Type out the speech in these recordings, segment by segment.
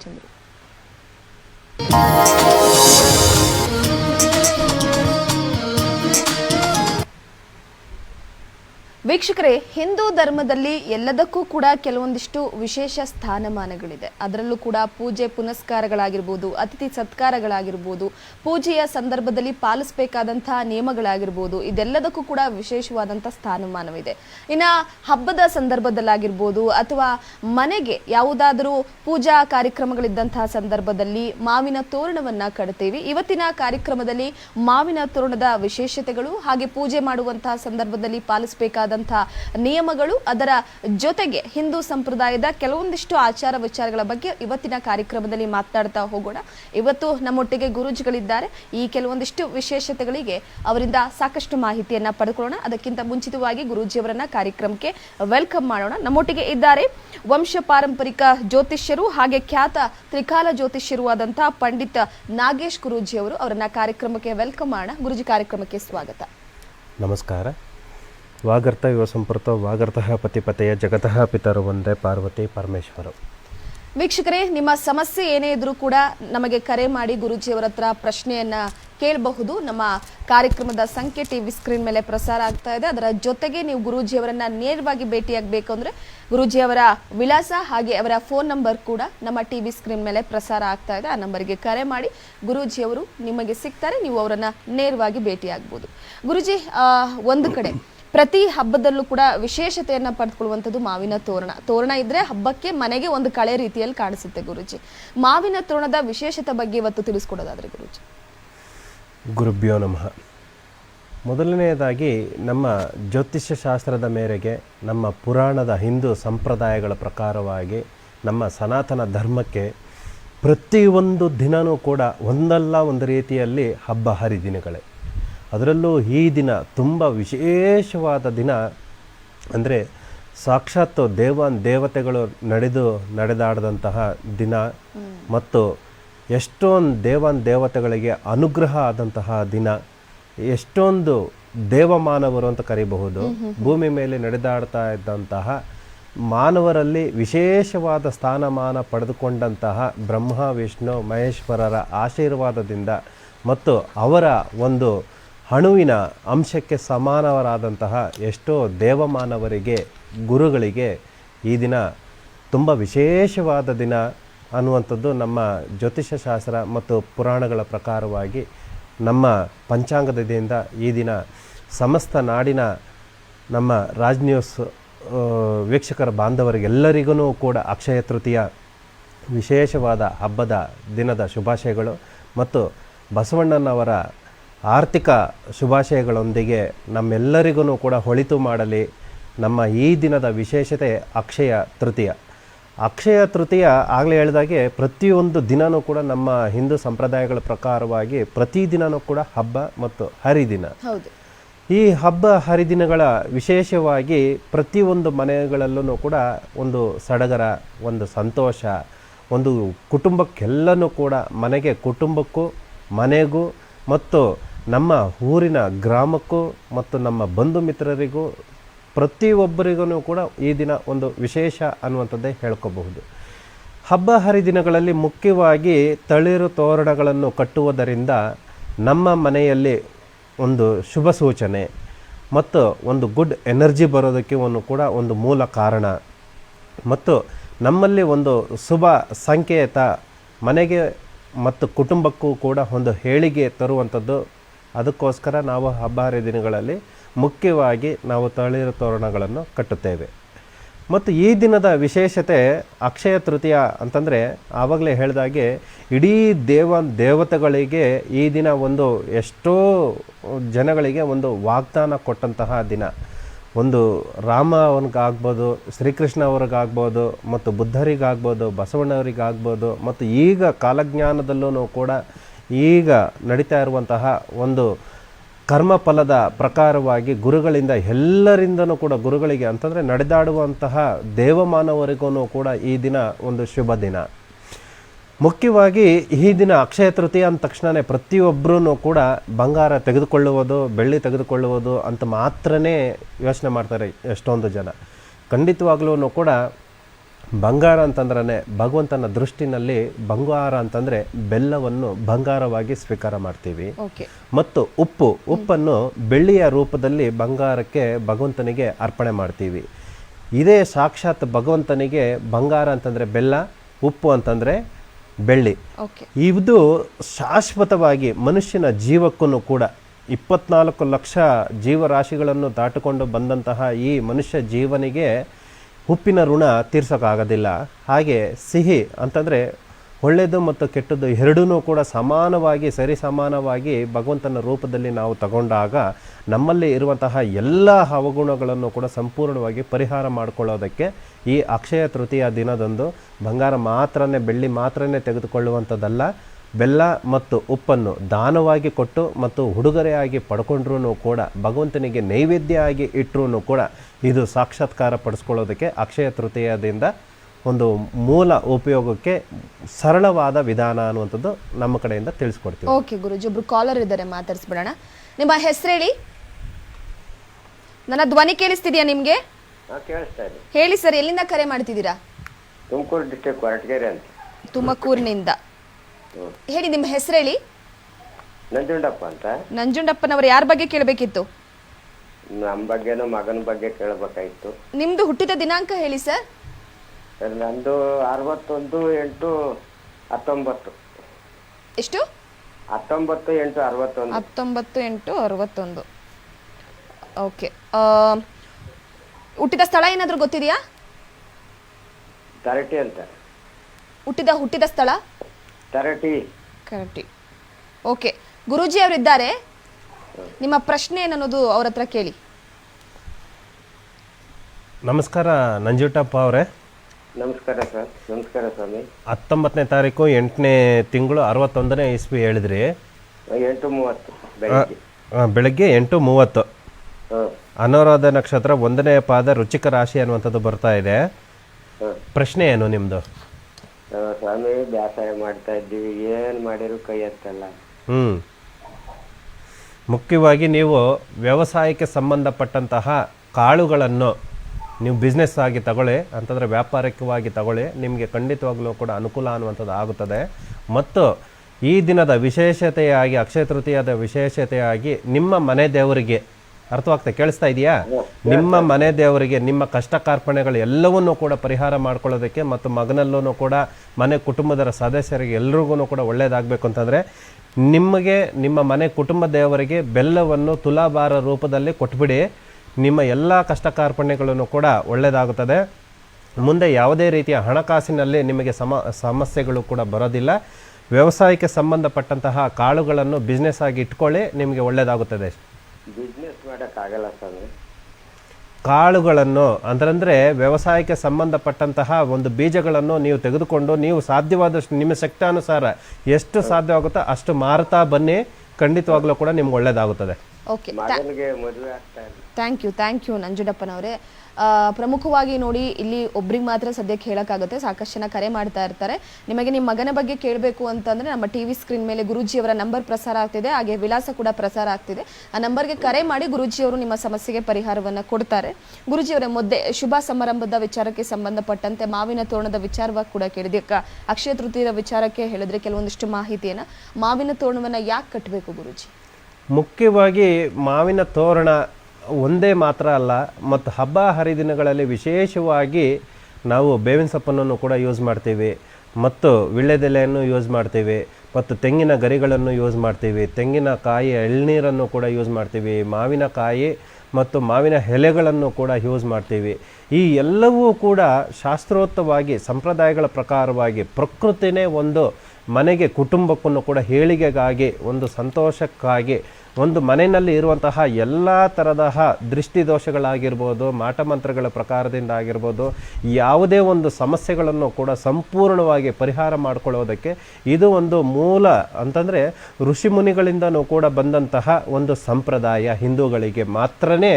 to me. ವೀಕ್ಷಕರೇ, ಹಿಂದೂ ಧರ್ಮದಲ್ಲಿ ಎಲ್ಲದಕ್ಕೂ ಕೂಡ ಕೆಲವೊಂದಿಷ್ಟು ವಿಶೇಷ ಸ್ಥಾನಮಾನಗಳಿದೆ. ಅದರಲ್ಲೂ ಕೂಡ ಪೂಜೆ ಪುನಸ್ಕಾರಗಳಾಗಿರ್ಬೋದು, ಅತಿಥಿ ಸತ್ಕಾರಗಳಾಗಿರ್ಬೋದು, ಪೂಜೆಯ ಸಂದರ್ಭದಲ್ಲಿ ಪಾಲಿಸಬೇಕಾದಂತಹ ನಿಯಮಗಳಾಗಿರ್ಬೋದು, ಇದೆಲ್ಲದಕ್ಕೂ ಕೂಡ ವಿಶೇಷವಾದಂಥ ಸ್ಥಾನಮಾನವಿದೆ. ಇನ್ನು ಹಬ್ಬದ ಸಂದರ್ಭದಲ್ಲಾಗಿರ್ಬೋದು ಅಥವಾ ಮನೆಗೆ ಯಾವುದಾದರೂ ಪೂಜಾ ಕಾರ್ಯಕ್ರಮಗಳಿದ್ದಂತಹ ಸಂದರ್ಭದಲ್ಲಿ ಮಾವಿನ ತೋರಣವನ್ನು ಕಟ್ತೀವಿ. ಇವತ್ತಿನ ಕಾರ್ಯಕ್ರಮದಲ್ಲಿ ಮಾವಿನ ತೋರಣದ ವಿಶೇಷತೆಗಳು, ಹಾಗೆ ಪೂಜೆ ಮಾಡುವಂತಹ ಸಂದರ್ಭದಲ್ಲಿ ಪಾಲಿಸಬೇಕಾದಂತಹ ನಿಯಮಗಳು ಅದರ ಜೊತೆಗೆ ಹಿಂದೂ ಸಂಪ್ರದಾಯದ ಕೆಲವೊಂದಿಷ್ಟು ಆಚಾರ ವಿಚಾರಗಳ ಬಗ್ಗೆ ಇವತ್ತಿನ ಕಾರ್ಯಕ್ರಮದಲ್ಲಿ ಮಾತನಾಡ್ತಾ ಹೋಗೋಣ. ಇವತ್ತು ನಮ್ಮೊಟ್ಟಿಗೆ ಗುರೂಜಿಗಳಿದ್ದಾರೆ. ಈ ಕೆಲವೊಂದಿಷ್ಟು ವಿಶೇಷತೆಗಳಿಗೆ ಅವರಿಂದ ಸಾಕಷ್ಟು ಮಾಹಿತಿಯನ್ನ ಪಡ್ಕೊಳ್ಳೋಣ. ಅದಕ್ಕಿಂತ ಮುಂಚಿತವಾಗಿ ಗುರೂಜಿಯವರನ್ನ ಕಾರ್ಯಕ್ರಮಕ್ಕೆ ವೆಲ್ಕಮ್ ಮಾಡೋಣ. ನಮ್ಮೊಟ್ಟಿಗೆ ಇದ್ದಾರೆ ವಂಶ ಪಾರಂಪರಿಕ ಜ್ಯೋತಿಷ್ಯರು ಹಾಗೆ ಖ್ಯಾತ ತ್ರಿಕಾಲ ಜ್ಯೋತಿಷ್ಯರು ಆದಂತಹ ಪಂಡಿತ್ ನಾಗೇಶ್ ಗುರೂಜಿ ಅವರು ಅವರನ್ನ ಕಾರ್ಯಕ್ರಮಕ್ಕೆ ವೆಲ್ಕಮ್ ಮಾಡೋಣ. ಗುರುಜಿ ಕಾರ್ಯಕ್ರಮಕ್ಕೆ ಸ್ವಾಗತ. ನಮಸ್ಕಾರ. ವಾಗರ್ತ ಯುವ ಸಂಪೃತ ಪತಿ ಪತಿಪತೆಯ ಜಗತಃ ಪಿತರು ಒಂದೇ ಪಾರ್ವತಿ ಪರಮೇಶ್ವರ ವೀಕ್ಷಕರೇ, ನಿಮ್ಮ ಸಮಸ್ಯೆ ಏನೇ ಇದ್ರೂ ಕೂಡ ನಮಗೆ ಕರೆ ಮಾಡಿ ಗುರುಜಿಯವರ ಹತ್ರ ಪ್ರಶ್ನೆಯನ್ನ ಕೇಳಬಹುದು. ನಮ್ಮ ಕಾರ್ಯಕ್ರಮದ ಸಂಖ್ಯೆ ಟಿವಿ ಸ್ಕ್ರೀನ್ ಮೇಲೆ ಪ್ರಸಾರ ಆಗ್ತಾ ಇದೆ. ಅದರ ಜೊತೆಗೆ ನೀವು ಗುರುಜಿಯವರನ್ನ ನೇರವಾಗಿ ಭೇಟಿಯಾಗಬೇಕು ಅಂದ್ರೆ ಗುರುಜಿಯವರ ವಿಳಾಸ ಹಾಗೆ ಅವರ ಫೋನ್ ನಂಬರ್ ಕೂಡ ನಮ್ಮ ಟಿವಿ ಸ್ಕ್ರೀನ್ ಮೇಲೆ ಪ್ರಸಾರ ಆಗ್ತಾ ಇದೆ. ಆ ನಂಬರ್ಗೆ ಕರೆ ಮಾಡಿ ಗುರುಜಿಯವರು ನಿಮಗೆ ಸಿಗ್ತಾರೆ. ನೀವು ಅವರನ್ನ ನೇರವಾಗಿ ಭೇಟಿಯಾಗಬಹುದು ಗುರುಜಿ ಒಂದು ಕಡೆ. ಪ್ರತಿ ಹಬ್ಬದಲ್ಲೂ ಕೂಡ ವಿಶೇಷತೆಯನ್ನ ಪಡೆದುಕೊಳ್ಳುವಂಥದ್ದು ಮಾವಿನ ತೋರಣ. ತೋರಣ ಇದ್ರೆ ಹಬ್ಬಕ್ಕೆ ಮನೆಗೆ ಒಂದು ಕಳೆ ರೀತಿಯಲ್ಲಿ ಕಾಣಿಸುತ್ತೆ ಗುರುಜಿ. ಮಾವಿನ ತೋರಣದ ವಿಶೇಷತೆ ಬಗ್ಗೆ ಇವತ್ತು ತಿಳಿಸ್ಕೊಡೋದಾದ್ರೆ ಗುರುಜಿ. ಗುರುಭ್ಯೋ ನಮಃ. ಮೊದಲನೆಯದಾಗಿ ನಮ್ಮ ಜ್ಯೋತಿಷ್ಯ ಶಾಸ್ತ್ರದ ಮೇರೆಗೆ ನಮ್ಮ ಪುರಾಣದ ಹಿಂದೂ ಸಂಪ್ರದಾಯಗಳ ಪ್ರಕಾರವಾಗಿ ನಮ್ಮ ಸನಾತನ ಧರ್ಮಕ್ಕೆ ಪ್ರತಿಯೊಂದು ದಿನವೂ ಕೂಡ ಒಂದಲ್ಲ ಒಂದು ರೀತಿಯಲ್ಲಿ ಹಬ್ಬ ಹರಿದಿನಗಳೇ. ಅದರಲ್ಲೂ ಈ ದಿನ ತುಂಬ ವಿಶೇಷವಾದ ದಿನ ಅಂದರೆ ಸಾಕ್ಷಾತ್ ದೇವಾನ್ ದೇವತೆಗಳು ನಡೆದು ನಡೆದಾಡದಂತಹ ದಿನ ಮತ್ತು ಎಷ್ಟೊಂದು ದೇವಾನ್ ದೇವತೆಗಳಿಗೆ ಅನುಗ್ರಹ ಆದಂತಹ ದಿನ. ಎಷ್ಟೊಂದು ದೇವಮಾನವರು ಅಂತ ಕರಿಬಹುದು. ಭೂಮಿ ಮೇಲೆ ನಡೆದಾಡ್ತಾ ಇದ್ದಂತಹ ಮಾನವರಲ್ಲಿ ವಿಶೇಷವಾದ ಸ್ಥಾನಮಾನ ಪಡೆದುಕೊಂಡಂತಹ ಬ್ರಹ್ಮ ವಿಷ್ಣು ಮಹೇಶ್ವರರ ಆಶೀರ್ವಾದದಿಂದ ಮತ್ತು ಅವರ ಒಂದು ಅಣುವಿನ ಅಂಶಕ್ಕೆ ಸಮಾನವರಾದಂತಹ ಎಷ್ಟೋ ದೇವಮಾನವರಿಗೆ, ಗುರುಗಳಿಗೆ ಈ ದಿನ ತುಂಬ ವಿಶೇಷವಾದ ದಿನ ಅನ್ನುವಂಥದ್ದು ನಮ್ಮ ಜ್ಯೋತಿಷ್ಯ ಶಾಸ್ತ್ರ ಮತ್ತು ಪುರಾಣಗಳ ಪ್ರಕಾರವಾಗಿ ನಮ್ಮ ಪಂಚಾಂಗದಿಂದ ಈ ದಿನ ಸಮಸ್ತ ನಾಡಿನ ನಮ್ಮ ರಾಜ್ ನ್ಯೂಸ್ ವೀಕ್ಷಕರ ಬಾಂಧವರಿಗೆಲ್ಲರಿಗೂ ಕೂಡ ಅಕ್ಷಯ ತೃತೀಯ ವಿಶೇಷವಾದ ಹಬ್ಬದ ದಿನದ ಶುಭಾಶಯಗಳು ಮತ್ತು ಬಸವಣ್ಣನವರ ಆರ್ಥಿಕ ಶುಭಾಶಯಗಳೊಂದಿಗೆ ನಮ್ಮೆಲ್ಲರಿಗೂ ಕೂಡ ಹೊಳಿತು ಮಾಡಲಿ. ನಮ್ಮ ಈ ದಿನದ ವಿಶೇಷತೆ ಅಕ್ಷಯ ತೃತೀಯ. ಅಕ್ಷಯ ತೃತೀಯ ಆಗಲೇ ಹೇಳಿದಾಗೆ ಪ್ರತಿಯೊಂದು ದಿನವೂ ಕೂಡ ನಮ್ಮ ಹಿಂದೂ ಸಂಪ್ರದಾಯಗಳ ಪ್ರಕಾರವಾಗಿ ಪ್ರತಿದಿನವೂ ಕೂಡ ಹಬ್ಬ ಮತ್ತು ಹರಿದಿನ. ಹೌದು. ಈ ಹಬ್ಬ ಹರಿದಿನಗಳ ವಿಶೇಷವಾಗಿ ಪ್ರತಿಯೊಂದು ಮನೆಗಳಲ್ಲೂ ಕೂಡ ಒಂದು ಸಡಗರ ಒಂದು ಸಂತೋಷ ಒಂದು ಕುಟುಂಬಕ್ಕೆಲ್ಲನೂ ಕೂಡ ಮನೆಗೆ ಕುಟುಂಬಕ್ಕೂ ಮನೆಗೂ ಮತ್ತು ನಮ್ಮ ಊರಿನ ಗ್ರಾಮಕ್ಕೂ ಮತ್ತು ನಮ್ಮ ಬಂಧು ಮಿತ್ರರಿಗೂ ಪ್ರತಿಯೊಬ್ಬರಿಗೂ ಕೂಡ ಈ ದಿನ ಒಂದು ವಿಶೇಷ ಅನ್ನುವಂಥದ್ದೇ ಹೇಳ್ಕೋಬಹುದು. ಹಬ್ಬ ಹರಿದಿನಗಳಲ್ಲಿ ಮುಖ್ಯವಾಗಿ ತಳಿರು ತೋರಣಗಳನ್ನು ಕಟ್ಟುವುದರಿಂದ ನಮ್ಮ ಮನೆಯಲ್ಲಿ ಒಂದು ಶುಭ ಸೂಚನೆ ಮತ್ತು ಒಂದು ಗುಡ್ ಎನರ್ಜಿ ಬರೋದಕ್ಕೆ ಒಂದು ಕೂಡ ಒಂದು ಮೂಲ ಕಾರಣ ಮತ್ತು ನಮ್ಮಲ್ಲಿ ಒಂದು ಶುಭ ಸಂಕೇತ ಮನೆಗೆ ಮತ್ತು ಕುಟುಂಬಕ್ಕೂ ಕೂಡ ಒಂದು ಹೇಳಿಗೆ ತರುವಂಥದ್ದು ಅದಕ್ಕೋಸ್ಕರ ನಾವು ಹಬ್ಬ ಹರಿದಿನಗಳಲ್ಲಿ ಮುಖ್ಯವಾಗಿ ನಾವು ತಳಿರು ತೋರಣಗಳನ್ನು ಕಟ್ಟುತ್ತೇವೆ. ಮತ್ತು ಈ ದಿನದ ವಿಶೇಷತೆ ಅಕ್ಷಯ ತೃತೀಯ ಅಂತಂದರೆ ಆವಾಗಲೇ ಹೇಳಿದಾಗೆ ಇಡೀ ದೇವ ದೇವತೆಗಳಿಗೆ ಈ ದಿನ ಒಂದು ಎಷ್ಟೋ ಜನಗಳಿಗೆ ಒಂದು ವಾಗ್ದಾನ ಕೊಟ್ಟಂತಹ ದಿನ. ಒಂದು ರಾಮ ಅವನಿಗಾಗ್ಬೋದು ಶ್ರೀಕೃಷ್ಣ ಅವ್ರಿಗಾಗ್ಬೋದು ಮತ್ತು ಬುದ್ಧರಿಗಾಗ್ಬೋದು, ಬಸವಣ್ಣವರಿಗಾಗ್ಬೋದು, ಮತ್ತು ಈಗ ಕಾಲಜ್ಞಾನದಲ್ಲೂ ಕೂಡ ಈಗ ನಡೀತಾ ಇರುವಂತಹ ಒಂದು ಕರ್ಮಫಲದ ಪ್ರಕಾರವಾಗಿ ಗುರುಗಳಿಂದ ಎಲ್ಲರಿಂದನೂ ಕೂಡ ಗುರುಗಳಿಗೆ ಅಂತಂದರೆ ನಡೆದಾಡುವಂತಹ ದೇವಮಾನವರಿಗೂ ಕೂಡ ಈ ದಿನ ಒಂದು ಶುಭ ದಿನ. ಮುಖ್ಯವಾಗಿ ಈ ದಿನ ಅಕ್ಷಯ ತೃತೀಯ ಅಂದ ತಕ್ಷಣವೇ ಪ್ರತಿಯೊಬ್ಬರೂ ಕೂಡ ಬಂಗಾರ ತೆಗೆದುಕೊಳ್ಳುವುದು, ಬೆಳ್ಳಿ ತೆಗೆದುಕೊಳ್ಳುವುದು ಅಂತ ಮಾತ್ರನೇ ಯೋಚನೆ ಮಾಡ್ತಾರೆ ಎಷ್ಟೊಂದು ಜನ. ಖಂಡಿತವಾಗ್ಲೂ ಕೂಡ ಬಂಗಾರ ಅಂತಂದ್ರೆ ಭಗವಂತನ ದೃಷ್ಟಿನಲ್ಲಿ ಬಂಗಾರ ಅಂತಂದರೆ ಬೆಲ್ಲವನ್ನು ಬಂಗಾರವಾಗಿ ಸ್ವೀಕಾರ ಮಾಡ್ತೀವಿ. ಮತ್ತು ಉಪ್ಪು ಉಪ್ಪನ್ನು ಬೆಳ್ಳಿಯ ರೂಪದಲ್ಲಿ ಬಂಗಾರಕ್ಕೆ ಭಗವಂತನಿಗೆ ಅರ್ಪಣೆ ಮಾಡ್ತೀವಿ. ಇದೇ ಸಾಕ್ಷಾತ್ ಭಗವಂತನಿಗೆ ಬಂಗಾರ ಅಂತಂದರೆ ಬೆಲ್ಲ ಉಪ್ಪು ಅಂತಂದರೆ ಬೆಳ್ಳಿ. ಇದು ಶಾಶ್ವತವಾಗಿ ಮನುಷ್ಯನ ಜೀವಕ್ಕೂ ಕೂಡ ಇಪ್ಪತ್ನಾಲ್ಕು ಲಕ್ಷ ಜೀವರಾಶಿಗಳನ್ನು ದಾಟಿಕೊಂಡು ಬಂದಂತಹ ಈ ಮನುಷ್ಯ ಜೀವನಿಗೆ ಉಪ್ಪಿನ ಋಣ ತೀರ್ಸೋಕ್ಕಾಗೋದಿಲ್ಲ. ಹಾಗೆ ಸಿಹಿ ಅಂತಂದರೆ ಒಳ್ಳೆಯದು ಮತ್ತು ಕೆಟ್ಟದ್ದು ಎರಡೂ ಕೂಡ ಸಮಾನವಾಗಿ, ಸರಿ ಸಮಾನವಾಗಿ ಭಗವಂತನ ರೂಪದಲ್ಲಿ ನಾವು ತಗೊಂಡಾಗ ನಮ್ಮಲ್ಲಿ ಇರುವಂತಹ ಎಲ್ಲ ಅವಗುಣಗಳನ್ನು ಕೂಡ ಸಂಪೂರ್ಣವಾಗಿ ಪರಿಹಾರ ಮಾಡಿಕೊಳ್ಳೋದಕ್ಕೆ ಈ ಅಕ್ಷಯ ತೃತೀಯ ದಿನದಂದು ಬಂಗಾರ ಮಾತ್ರನೇ, ಬೆಳ್ಳಿ ಮಾತ್ರನೇ ತೆಗೆದುಕೊಳ್ಳುವಂಥದ್ದಲ್ಲ. ಬೆಲ್ಲ ಮತ್ತು ಉಪ್ಪನ್ನು ದಾನವಾಗಿ ಕೊಟ್ಟು ಮತ್ತು ಉಡುಗೊರೆಯಾಗಿ ಪಡ್ಕೊಂಡ್ರೂ ಕೂಡ ಭಗವಂತನಿಗೆ ನೈವೇದ್ಯ ಆಗಿ ಇಟ್ಟರೂ ಕೂಡ ಇದು ಸಾಕ್ಷಾತ್ಕಾರ ಪಡಿಸ್ಕೊಳ್ಳೋದಕ್ಕೆ ಅಕ್ಷಯ ತೃತೀಯದಿಂದ ಒಂದು ಮೂಲ ಉಪಯೋಗಕ್ಕೆ ಸರಳವಾದ ವಿಧಾನ ಅನ್ನುವಂಥದ್ದು ನಮ್ಮ ಕಡೆಯಿಂದ ತಿಳಿಸ್ಕೊಡ್ತೀವಿ. ಓಕೆ ಗುರುಜಿ ಒಬ್ರು ಕಾಲರ್ ಇದ್ದಾರೆ ಮಾತಾಡಿಸ್ಬಿಡೋಣ. ನಿಮ್ಮ ಹೆಸರೇಳಿ ಹೇಳಿ? ನನ್ನ ಧ್ವನಿ ಕೇಳಿಸ್ತಿದ್ಯಾ ನಿಮಗೆ? ಹಾಂ ಕೇಳಿಸ್ತಾ ಇದೆ. ಹೇಳಿ ಸರ್ ಎಲ್ಲಿಂದ ಕರೆ ಮಾಡ್ತಿದ್ದೀರಾ? ತುಮಕೂರು ಡಿಸ್ಟ್ರಿಕ್ಟ್ ಕೊರಟಗೆರೆ ಅಂತ. ತುಮಕೂರಿನಿಂದ. ಹೇಳಿ ನಿಮ್ಮ ಹೆಸರು ಹೇಳಿ ನಂಜುಂಡಪ್ಪ ಅಂತ. ನಂಜುಂಡಪ್ಪನವರು ಯಾರ ಬಗ್ಗೆ ಕೇಳಬೇಕಿತ್ತು? ನಮ್ಮ ಬಗ್ಗೆನೂ ಮಗನ ಬಗ್ಗೆ ಕೇಳಬೇಕಾಗಿತ್ತು ನಿಮ್ದು ಹುಟ್ಟಿದ ದಿನಾಂಕ ಹೇಳಿ ಸರ್. ಸರ್ ನಂದು ಅರವತ್ತೊಂದು ಎಂಟು ಹತ್ತೊಂಬತ್ತು. ಎಷ್ಟು? ಹತ್ತೊಂಬತ್ತು ಎಂಟು ಅರವತ್ತೊಂದು. ಹತ್ತೊಂಬತ್ತು ಎಂಟು ಅರವತ್ತೊಂದು. ಓಕೆ ಹುಟ್ಟಿದ ಸ್ಥಳ ಏನಾದರೂ ಗೊತ್ತಿದೆಯಾ? ತರಟಿ ಅಂತ. ಹುಟ್ಟಿದ ಹುಟ್ಟಿದ ಸ್ಥಳ? ತರಟಿ ಕರೆಕ್ಟಿ ಓಕೆ ಗುರೂಜಿ ಅವರಿದ್ದಾರೆ. ನಿಮ್ಮ ಪ್ರಶ್ನೆ ಏನನ್ನೋದು ಅವ್ರ ಹತ್ರ ಕೇಳಿ. ನಮಸ್ಕಾರ ನಂಜುಟಪ್ಪ ಅವರೇ. ನಮಸ್ಕಾರ ಸರ್ ನಮಸ್ಕಾರ ಸ್ವಾಮಿ. ಹತ್ತೊಂಬತ್ತನೇ ತಾರೀಕು ಎಂಟನೇ ತಿಂಗಳು ಅರವತ್ತೊಂದನೇ ಇಸ್ವಿ ಹೇಳಿದ್ರಿ. ಎಂಟು ಮೂವತ್ತು ಬೆಳಿಗ್ಗೆ. ಆ, ಬೆಳಗ್ಗೆ ಎಂಟು ಮೂವತ್ತು. ಹಾಂ. ಅನುರಾಧ ನಕ್ಷತ್ರ ಒಂದನೇ ಪಾದ ರುಚಿಕ ರಾಶಿ ಅನ್ನುವಂಥದ್ದು ಬರ್ತಾ ಇದೆ. ಹಾಂ. ಪ್ರಶ್ನೆ ಏನು ನಿಮ್ಮದು ಸ್ವಾಮಿ ಬೇಸಾಯ ಮಾಡ್ತಾ ಇದ್ದೀವಿ. ಏನು ಮಾಡಿದ್ರು ಕೈ ಎತ್ತಲ್ಲ. ಹ್ಞೂ ಮುಖ್ಯವಾಗಿ ನೀವು ವ್ಯವಸಾಯಕ್ಕೆ ಸಂಬಂಧಪಟ್ಟಂತಹ ಕಾಳುಗಳನ್ನು ನೀವು ಬಿಸ್ನೆಸ್ ಆಗಿ ತಗೊಳ್ಳಿ, ಅಂತಂದರೆ ವ್ಯಾಪಾರಿಕವಾಗಿ ತಗೊಳ್ಳಿ. ನಿಮಗೆ ಖಂಡಿತವಾಗಲೂ ಕೂಡ ಅನುಕೂಲ ಅನ್ನುವಂಥದ್ದು ಆಗುತ್ತದೆ. ಮತ್ತು ಈ ದಿನದ ವಿಶೇಷತೆಯಾಗಿ, ಅಕ್ಷಯ ತೃತೀಯದ ವಿಶೇಷತೆಯಾಗಿ ನಿಮ್ಮ ಮನೆ ದೇವರಿಗೆ ಅರ್ಥವಾಗ್ತಾ ಕೇಳಿಸ್ತಾ ಇದೆಯಾ? ನಿಮ್ಮ ಮನೆ ದೇವರಿಗೆ ನಿಮ್ಮ ಕಷ್ಟ ಕಾರ್ಪಣ್ಯಗಳು ಎಲ್ಲವನ್ನೂ ಕೂಡ ಪರಿಹಾರ ಮಾಡ್ಕೊಳ್ಳೋದಕ್ಕೆ ಮತ್ತು ಮಗನಲ್ಲೂ ಕೂಡ ಮನೆ ಕುಟುಂಬದ ಸದಸ್ಯರಿಗೆ ಎಲ್ರಿಗೂ ಕೂಡ ಒಳ್ಳೆಯದಾಗಬೇಕು ಅಂತಂದರೆ ನಿಮಗೆ ನಿಮ್ಮ ಮನೆ ಕುಟುಂಬ ದೇವರಿಗೆ ಬೆಲ್ಲವನ್ನು ತುಲಾಭಾರ ರೂಪದಲ್ಲಿ ಕೊಟ್ಬಿಡಿ. ನಿಮ್ಮ ಎಲ್ಲ ಕಷ್ಟ ಕಾರ್ಪಣ್ಯಗಳನ್ನು ಕೂಡ ಒಳ್ಳೆಯದಾಗುತ್ತದೆ ಮುಂದೆ ಯಾವುದೇ ರೀತಿಯ ಹಣಕಾಸಿನಲ್ಲಿ ನಿಮಗೆ ಸಮ ಸಮಸ್ಯೆಗಳು ಕೂಡ ಬರೋದಿಲ್ಲ. ವ್ಯವಸಾಯಕ್ಕೆ ಸಂಬಂಧಪಟ್ಟಂತಹ ಕಾಳುಗಳನ್ನು ಬಿಸ್ನೆಸ್ ಆಗಿ ಇಟ್ಕೊಳ್ಳಿ ನಿಮಗೆ ಒಳ್ಳೆಯದಾಗುತ್ತದೆ ಬಿಸ್ನೆಸ್ ಮಾಡೋಕ್ಕಾಗಲ್ಲ ಸ್ವಾಮಿ. ಕಾಳುಗಳನ್ನು ಅಂದ್ರಂದ್ರೆ ವ್ಯವಸಾಯಕ್ಕೆ ಸಂಬಂಧಪಟ್ಟಂತಹ ಒಂದು ಬೀಜಗಳನ್ನು ನೀವು ತೆಗೆದುಕೊಂಡು ನೀವು ಸಾಧ್ಯವಾದಷ್ಟು ನಿಮ್ಮ ಶಕ್ತಾನುಸಾರ ಎಷ್ಟು ಸಾಧ್ಯವಾಗುತ್ತೋ ಅಷ್ಟು ಮಾರುತ್ತಾ ಬನ್ನಿ. ಖಂಡಿತವಾಗ್ಲೂ ಕೂಡ ನಿಮ್ಗೆ ಒಳ್ಳೇದಾಗುತ್ತದೆ. ಓಕೆ ಮಗನಿಗೆ ಮದುವೆ ಆಗ್ತಾ ಇಲ್ಲ. ಥ್ಯಾಂಕ್ ಯು ಥ್ಯಾಂಕ್ ಯು ನಂಜುಡಪ್ಪನವರೇ. ಪ್ರಮುಖವಾಗಿ ನೋಡಿ ಇಲ್ಲಿ ಒಬ್ರಿಗೆ ಮಾತ್ರ ಸದ್ಯಕ್ಕೆ ಹೇಳೋಕ್ಕಾಗುತ್ತೆ. ಸಾಕಷ್ಟು ಜನ ಕರೆ ಮಾಡ್ತಾ ಇರ್ತಾರೆ. ನಿಮಗೆ ನಿಮ್ಮ ಮಗನ ಬಗ್ಗೆ ಕೇಳಬೇಕು ಅಂತಂದ್ರೆ ನಮ್ಮ ಟಿ ವಿ ಸ್ಕ್ರೀನ್ ಮೇಲೆ ಗುರುಜಿಯವರ ನಂಬರ್ ಪ್ರಸಾರ ಆಗ್ತಿದೆ. ಹಾಗೆ ವಿಳಾಸ ಕೂಡ ಪ್ರಸಾರ ಆಗ್ತಿದೆ. ಆ ನಂಬರ್ಗೆ ಕರೆ ಮಾಡಿ ಗುರುಜಿಯವರು ನಿಮ್ಮ ಸಮಸ್ಯೆಗೆ ಪರಿಹಾರವನ್ನು ಕೊಡ್ತಾರೆ. ಗುರುಜಿಯವರ ಮುದ್ದೆ, ಶುಭ ಸಮಾರಂಭದ ವಿಚಾರಕ್ಕೆ ಸಂಬಂಧಪಟ್ಟಂತೆ ಮಾವಿನ ತೋರಣದ ವಿಚಾರವಾಗಿ ಕೂಡ ಕೇಳಿದೆ. ಅಕ್ಷಯ ತೃತೀಯದ ವಿಚಾರಕ್ಕೆ ಹೇಳಿದ್ರೆ ಕೆಲವೊಂದಿಷ್ಟು ಮಾಹಿತಿಯನ್ನು. ಮಾವಿನ ತೋರಣವನ್ನು ಯಾಕೆ ಕಟ್ಟಬೇಕು ಗುರುಜಿ? ಮುಖ್ಯವಾಗಿ ಮಾವಿನ ತೋರಣ ಒಂದೇ ಮಾತ್ರ ಅಲ್ಲ, ಮತ್ತು ಹಬ್ಬ ಹರಿದಿನಗಳಲ್ಲಿ ವಿಶೇಷವಾಗಿ ನಾವು ಬೇವಿನ ಸೊಪ್ಪನ್ನು ಕೂಡ ಯೂಸ್ ಮಾಡ್ತೀವಿ, ಮತ್ತು ವಿಳ್ಳೆದೆಲೆಯನ್ನು ಯೂಸ್ ಮಾಡ್ತೀವಿ, ಮತ್ತು ತೆಂಗಿನ ಗರಿಗಳನ್ನು ಯೂಸ್ ಮಾಡ್ತೀವಿ ತೆಂಗಿನಕಾಯಿ ಎಳ್ನೀರನ್ನು ಕೂಡ ಯೂಸ್ ಮಾಡ್ತೀವಿ ಮಾವಿನಕಾಯಿ ಮತ್ತು ಮಾವಿನ ಎಲೆಗಳನ್ನು ಕೂಡ ಯೂಸ್ ಮಾಡ್ತೀವಿ. ಈ ಎಲ್ಲವೂ ಕೂಡ ಶಾಸ್ತ್ರೋತ್ತವಾಗಿ ಸಂಪ್ರದಾಯಗಳ ಪ್ರಕಾರವಾಗಿ, ಪ್ರಕೃತಿನೇ ಒಂದು ಮನೆಗೆ ಕುಟುಂಬಕ್ಕೂ ಕೂಡ ಹೇಳಿಗೆಗಾಗಿ ಒಂದು ಸಂತೋಷಕ್ಕಾಗಿ ಒಂದು ಮನೆಯಲ್ಲಿ ಇರುವಂತಹ ಎಲ್ಲ ತರಹ ದೃಷ್ಟಿದೋಷಗಳಾಗಿರ್ಬೋದು ಮಾಟಮಂತ್ರಗಳ ಪ್ರಕಾರದಿಂದ ಆಗಿರ್ಬೋದು, ಯಾವುದೇ ಒಂದು ಸಮಸ್ಯೆಗಳನ್ನು ಕೂಡ ಸಂಪೂರ್ಣವಾಗಿ ಪರಿಹಾರ ಮಾಡಿಕೊಳ್ಳೋದಕ್ಕೆ ಇದು ಒಂದು ಮೂಲ ಅಂತಂದರೆ ಋಷಿಮುನಿಗಳಿಂದನೂ ಕೂಡ ಬಂದಂತಹ ಒಂದು ಸಂಪ್ರದಾಯ ಹಿಂದೂಗಳಿಗೆ ಮಾತ್ರನೇ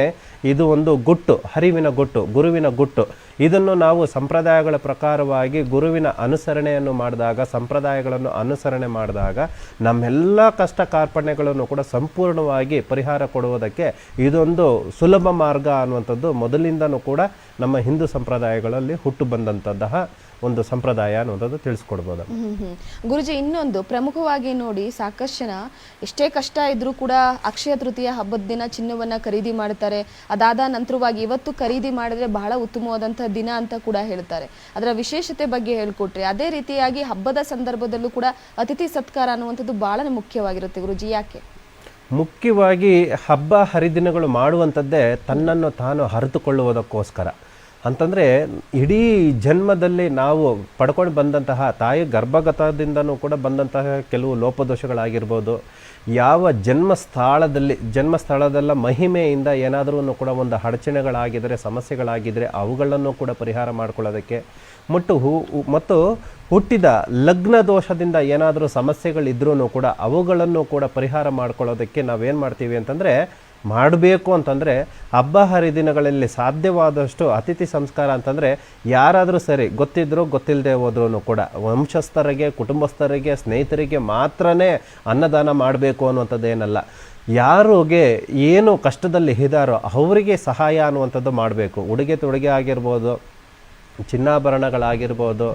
ಇದು ಒಂದು ಗುಟ್ಟು, ಹರಿವಿನ ಗುಟ್ಟು, ಗುರುವಿನ ಗುಟ್ಟು. ಇದನ್ನು ನಾವು ಸಂಪ್ರದಾಯಗಳ ಪ್ರಕಾರವಾಗಿ ಗುರುವಿನ ಅನುಸರಣೆಯನ್ನು ಮಾಡಿದಾಗ, ಸಂಪ್ರದಾಯಗಳನ್ನು ಅನುಸರಣೆ ಮಾಡಿದಾಗ ನಮ್ಮೆಲ್ಲ ಕಷ್ಟ ಕಾರ್ಪಣ್ಯಗಳನ್ನು ಕೂಡ ಸಂಪೂರ್ಣವಾಗಿ ಪರಿಹಾರ ಕೊಡುವುದಕ್ಕೆ ಇದೊಂದು ಸುಲಭ ಮಾರ್ಗ ಅನ್ನುವಂಥದ್ದು ಮೊದಲಿಂದನೂ ಕೂಡ ನಮ್ಮ ಹಿಂದೂ ಸಂಪ್ರದಾಯಗಳಲ್ಲಿ ಹುಟ್ಟು ಬಂದಂತಹ ಒಂದು ಸಂಪ್ರದಾಯ ಅನ್ನೋದು ತಿಳಿಸ್ಕೊಡ್ಬೋದು. ಗುರುಜಿ ಇನ್ನೊಂದು ಪ್ರಮುಖವಾಗಿ ನೋಡಿ ಸಾಕಷ್ಟು ಜನ ಎಷ್ಟೇ ಕಷ್ಟ ಇದ್ರೂ ಕೂಡ ಅಕ್ಷಯ ತೃತೀಯ ಹಬ್ಬದ ದಿನ ಚಿನ್ನವನ್ನ ಖರೀದಿ ಮಾಡ್ತಾರೆ. ಅದಾದ ನಂತರವಾಗಿ ಇವತ್ತು ಖರೀದಿ ಮಾಡಿದ್ರೆ ಬಹಳ ಉತ್ತಮವಾದಂತಹ ದಿನ ಅಂತ ಕೂಡ ಹೇಳ್ತಾರೆ. ಅದರ ವಿಶೇಷತೆ ಬಗ್ಗೆ ಹೇಳ್ಕೊಟ್ರಿ ಅದೇ ರೀತಿಯಾಗಿ ಹಬ್ಬದ ಸಂದರ್ಭದಲ್ಲೂ ಕೂಡ ಅತಿಥಿ ಸತ್ಕಾರ ಅನ್ನುವಂಥದ್ದು ಬಹಳ ಮುಖ್ಯವಾಗಿರುತ್ತೆ ಗುರುಜಿ ಯಾಕೆ? ಮುಖ್ಯವಾಗಿ ಹಬ್ಬ ಹರಿದಿನಗಳು ಮಾಡುವಂಥದ್ದೇ ತನ್ನನ್ನು ತಾನು ಅರಿತುಕೊಳ್ಳುವುದಕ್ಕೋಸ್ಕರ ಅಂತಂದರೆ ಇಡೀ ಜನ್ಮದಲ್ಲಿ ನಾವು ಪಡ್ಕೊಂಡು ಬಂದಂತಹ ತಾಯಿ ಗರ್ಭಗತದಿಂದನೂ ಕೂಡ ಬಂದಂತಹ ಕೆಲವು ಲೋಪದೋಷಗಳಾಗಿರ್ಬೋದು, ಯಾವ ಜನ್ಮ ಸ್ಥಳದಲ್ಲಿ ಜನ್ಮ ಸ್ಥಳದಲ್ಲ ಮಹಿಮೆಯಿಂದ ಏನಾದರೂ ಕೂಡ ಒಂದು ಅಡಚಣೆಗಳಾಗಿದ್ದರೆ ಸಮಸ್ಯೆಗಳಾಗಿದ್ದರೆ ಅವುಗಳನ್ನು ಕೂಡ ಪರಿಹಾರ ಮಾಡ್ಕೊಳ್ಳೋದಕ್ಕೆ ಮತ್ತು ಹೂ, ಮತ್ತು ಹುಟ್ಟಿದ ಲಗ್ನ ದೋಷದಿಂದ ಏನಾದರೂ ಸಮಸ್ಯೆಗಳಿದ್ರೂ ಕೂಡ ಅವುಗಳನ್ನು ಕೂಡ ಪರಿಹಾರ ಮಾಡ್ಕೊಳ್ಳೋದಕ್ಕೆ ನಾವೇನು ಮಾಡ್ತೀವಿ ಅಂತಂದರೆ ಮಾಡಬೇಕು ಅಂತಂದರೆ ಹಬ್ಬ ಹರಿದಿನಗಳಲ್ಲಿ ಸಾಧ್ಯವಾದಷ್ಟು ಅತಿಥಿ ಸಂಸ್ಕಾರ ಅಂತಂದರೆ ಯಾರಾದರೂ ಸರಿ ಗೊತ್ತಿದ್ದರೂ ಗೊತ್ತಿಲ್ಲದೆ ಹೋದ್ರೂ ಕೂಡ ವಂಶಸ್ಥರಿಗೆ, ಕುಟುಂಬಸ್ಥರಿಗೆ, ಸ್ನೇಹಿತರಿಗೆ ಮಾತ್ರನೇ ಅನ್ನದಾನ ಮಾಡಬೇಕು ಅನ್ನುವಂಥದ್ದೇನಲ್ಲ. ಯಾರಿಗೆ ಏನು ಕಷ್ಟದಲ್ಲಿ ಇದ್ದಾರೋ ಅವರಿಗೆ ಸಹಾಯ ಅನ್ನುವಂಥದ್ದು ಮಾಡಬೇಕು. ಉಡುಗೆ ತೊಡುಗೆ ಆಗಿರ್ಬೋದು, ಚಿನ್ನಾಭರಣಗಳಾಗಿರ್ಬೋದು,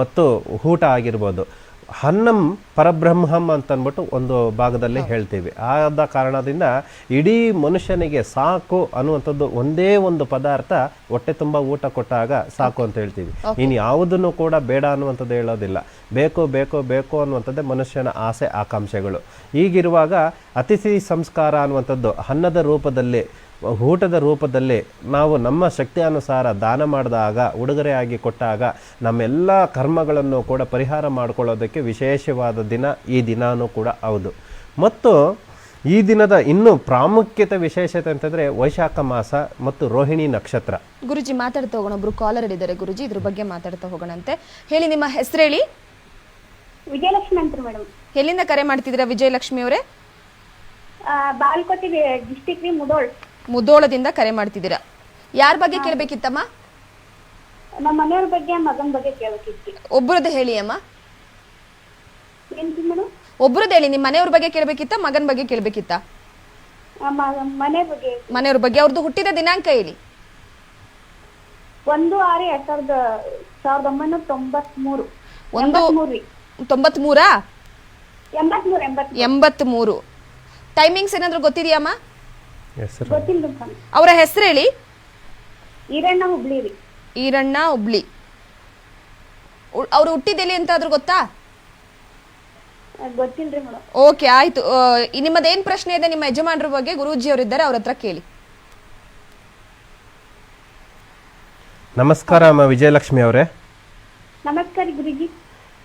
ಮತ್ತು ಊಟ ಆಗಿರ್ಬೋದು. ಹನ್ನಂ ಪರಬ್ರಹ್ಮಂ ಅಂತಂದ್ಬಿಟ್ಟು ಒಂದು ಭಾಗದಲ್ಲಿ ಹೇಳ್ತೀವಿ. ಆದ ಕಾರಣದಿಂದ ಇಡೀ ಮನುಷ್ಯನಿಗೆ ಸಾಕು ಅನ್ನುವಂಥದ್ದು ಒಂದೇ ಒಂದು ಪದಾರ್ಥ ಹೊಟ್ಟೆ ತುಂಬ ಊಟ ಕೊಟ್ಟಾಗ ಸಾಕು ಅಂತ ಹೇಳ್ತೀವಿ. ಇನ್ನು ಯಾವುದನ್ನು ಕೂಡ ಬೇಡ ಅನ್ನುವಂಥದ್ದು ಹೇಳೋದಿಲ್ಲ. ಬೇಕು ಬೇಕು ಬೇಕು ಅನ್ನುವಂಥದ್ದೇ ಮನುಷ್ಯನ ಆಸೆ ಆಕಾಂಕ್ಷೆಗಳು. ಈಗಿರುವಾಗ ಅತಿಥಿ ಸಂಸ್ಕಾರ ಅನ್ನುವಂಥದ್ದು ಅನ್ನದ ರೂಪದಲ್ಲಿ ಊಟದ ರೂಪದಲ್ಲಿ ನಾವು ನಮ್ಮ ಶಕ್ತಿಯಾನುಸಾರ ದಾನ ಮಾಡಿದಾಗ ಉಡುಗೊರೆಯಾಗಿ ಕೊಟ್ಟಾಗ ನಮ್ಮೆಲ್ಲ ಕರ್ಮಗಳನ್ನು ಕೂಡ ಪರಿಹಾರ ಮಾಡಿಕೊಳ್ಳೋದಕ್ಕೆ ವಿಶೇಷವಾದ ದಿನ ಈ ದಿನಾನೂ ಕೂಡ ಹೌದು. ಮತ್ತು ಈ ದಿನದ ಇನ್ನೂ ಪ್ರಾಮುಖ್ಯತೆ ವಿಶೇಷತೆ ಅಂತಂದ್ರೆ ವೈಶಾಖ ಮಾಸ ಮತ್ತು ರೋಹಿಣಿ ನಕ್ಷತ್ರ. ಗುರುಜಿ ಮಾತಾಡ್ತಾ ಹೋಗೋಣ ಒಬ್ರು ಕಾಲರ್ ಇದ್ದಾರೆ ಗುರುಜಿ ಇದ್ರ ಬಗ್ಗೆ ಮಾತಾಡ್ತಾ ಹೋಗೋಣಂತೆ. ಹೇಳಿ ನಿಮ್ಮ ಹೆಸರು ಹೇಳಿ ವಿಜಯಲಕ್ಷ್ಮಿ ಅಂತ ಮೇಡಮ್. ಎಲ್ಲಿಂದ ಕರೆ ಮಾಡ್ತಿದ್ದೀರಾ ವಿಜಯಲಕ್ಷ್ಮಿ ಅವರೇ? ಬಾಲ್ಕೋಟಿ ಡಿಸ್ಟಿಕ್ ರೀ ಮುದೋಳ್. ಮುದೋಳದಿಂದ ಕರೆ ಮಾಡ್ತಿದ್ದೀರಾ? ಯಾರ ಬಗ್ಗೆ ಕೇಳಬೇಕಿತ್ತಮ್ಮ? ನಮ್ಮ ಮನೆಯವ್ರ ಬಗ್ಗೆ ಮಗನ ಬಗ್ಗೆ ಕೇಳಬೇಕಿತ್ತು. ಒಬ್ಬರದ್ದು ಹೇಳಿ ಅಮ್ಮ. ಏನ್ರಿ ಮೇಡಮ್? ಹೇಳಿ ನಿಮ್ಮ ಮನೆಯವ್ರ ಬಗ್ಗೆ ಕೇಳಬೇಕಿತ್ತ ಮಗನ ಬಗ್ಗೆ ಕೇಳಬೇಕಿತ್ತ? ಮನೆ ಬಗ್ಗೆ. ಮನೆಯವ್ರ ಬಗ್ಗೆ ಅವ್ರದ್ದು ಹುಟ್ಟಿದ ದಿನಾಂಕ ಹೇಳಿ. ಒಂದು ಆರು ಎರಡ್ ಸಾವಿರದ ಸಾವಿರದ ಒಂಬೈನೂರ ತೊಂಬತ್ಮೂರು. ಒಂದು ತೊಂಬತ್ಮೂರಾ? ಎಂಬತ್ಮೂರು ಎಂಬತ್ ಎಂಬತ್ಮೂರು. ಟೈಮಿಂಗ್ಸ್ ಏನಾದ್ರು ಗೊತ್ತಿದೆಯಮ್ಮ ಅವರ ಹೆಸರು ಹೇಳಿ? ಈರಣ್ಣ ಹುಬ್ಳಿ ರೀ. ಈರಣ್ಣ ಹುಬ್ಳಿ. ಅವ್ರು ಹುಟ್ಟಿದೆಲ್ಲಿ ಅಂತ ಆದ್ರೂ ಗೊತ್ತಾ? ಗೊತ್ತಿಲ್ರಿ ಮೇಡಮ್ ಓಕೆ ಆಯ್ತು. ನಿಮ್ಮದೇನ್ ಪ್ರಶ್ನೆ ಇದೆ ನಿಮ್ಮ ಯಜಮಾನರ ಬಗ್ಗೆ ಗುರೂಜಿ ಅವರಿದ್ದಾರೆ ಅವ್ರ ಹತ್ರ ಕೇಳಿ. ನಮಸ್ಕಾರ ಅಮ್ಮ ವಿಜಯಲಕ್ಷ್ಮಿ ಅವರೇ. ನಮಸ್ಕಾರ ಗುರುಜಿ.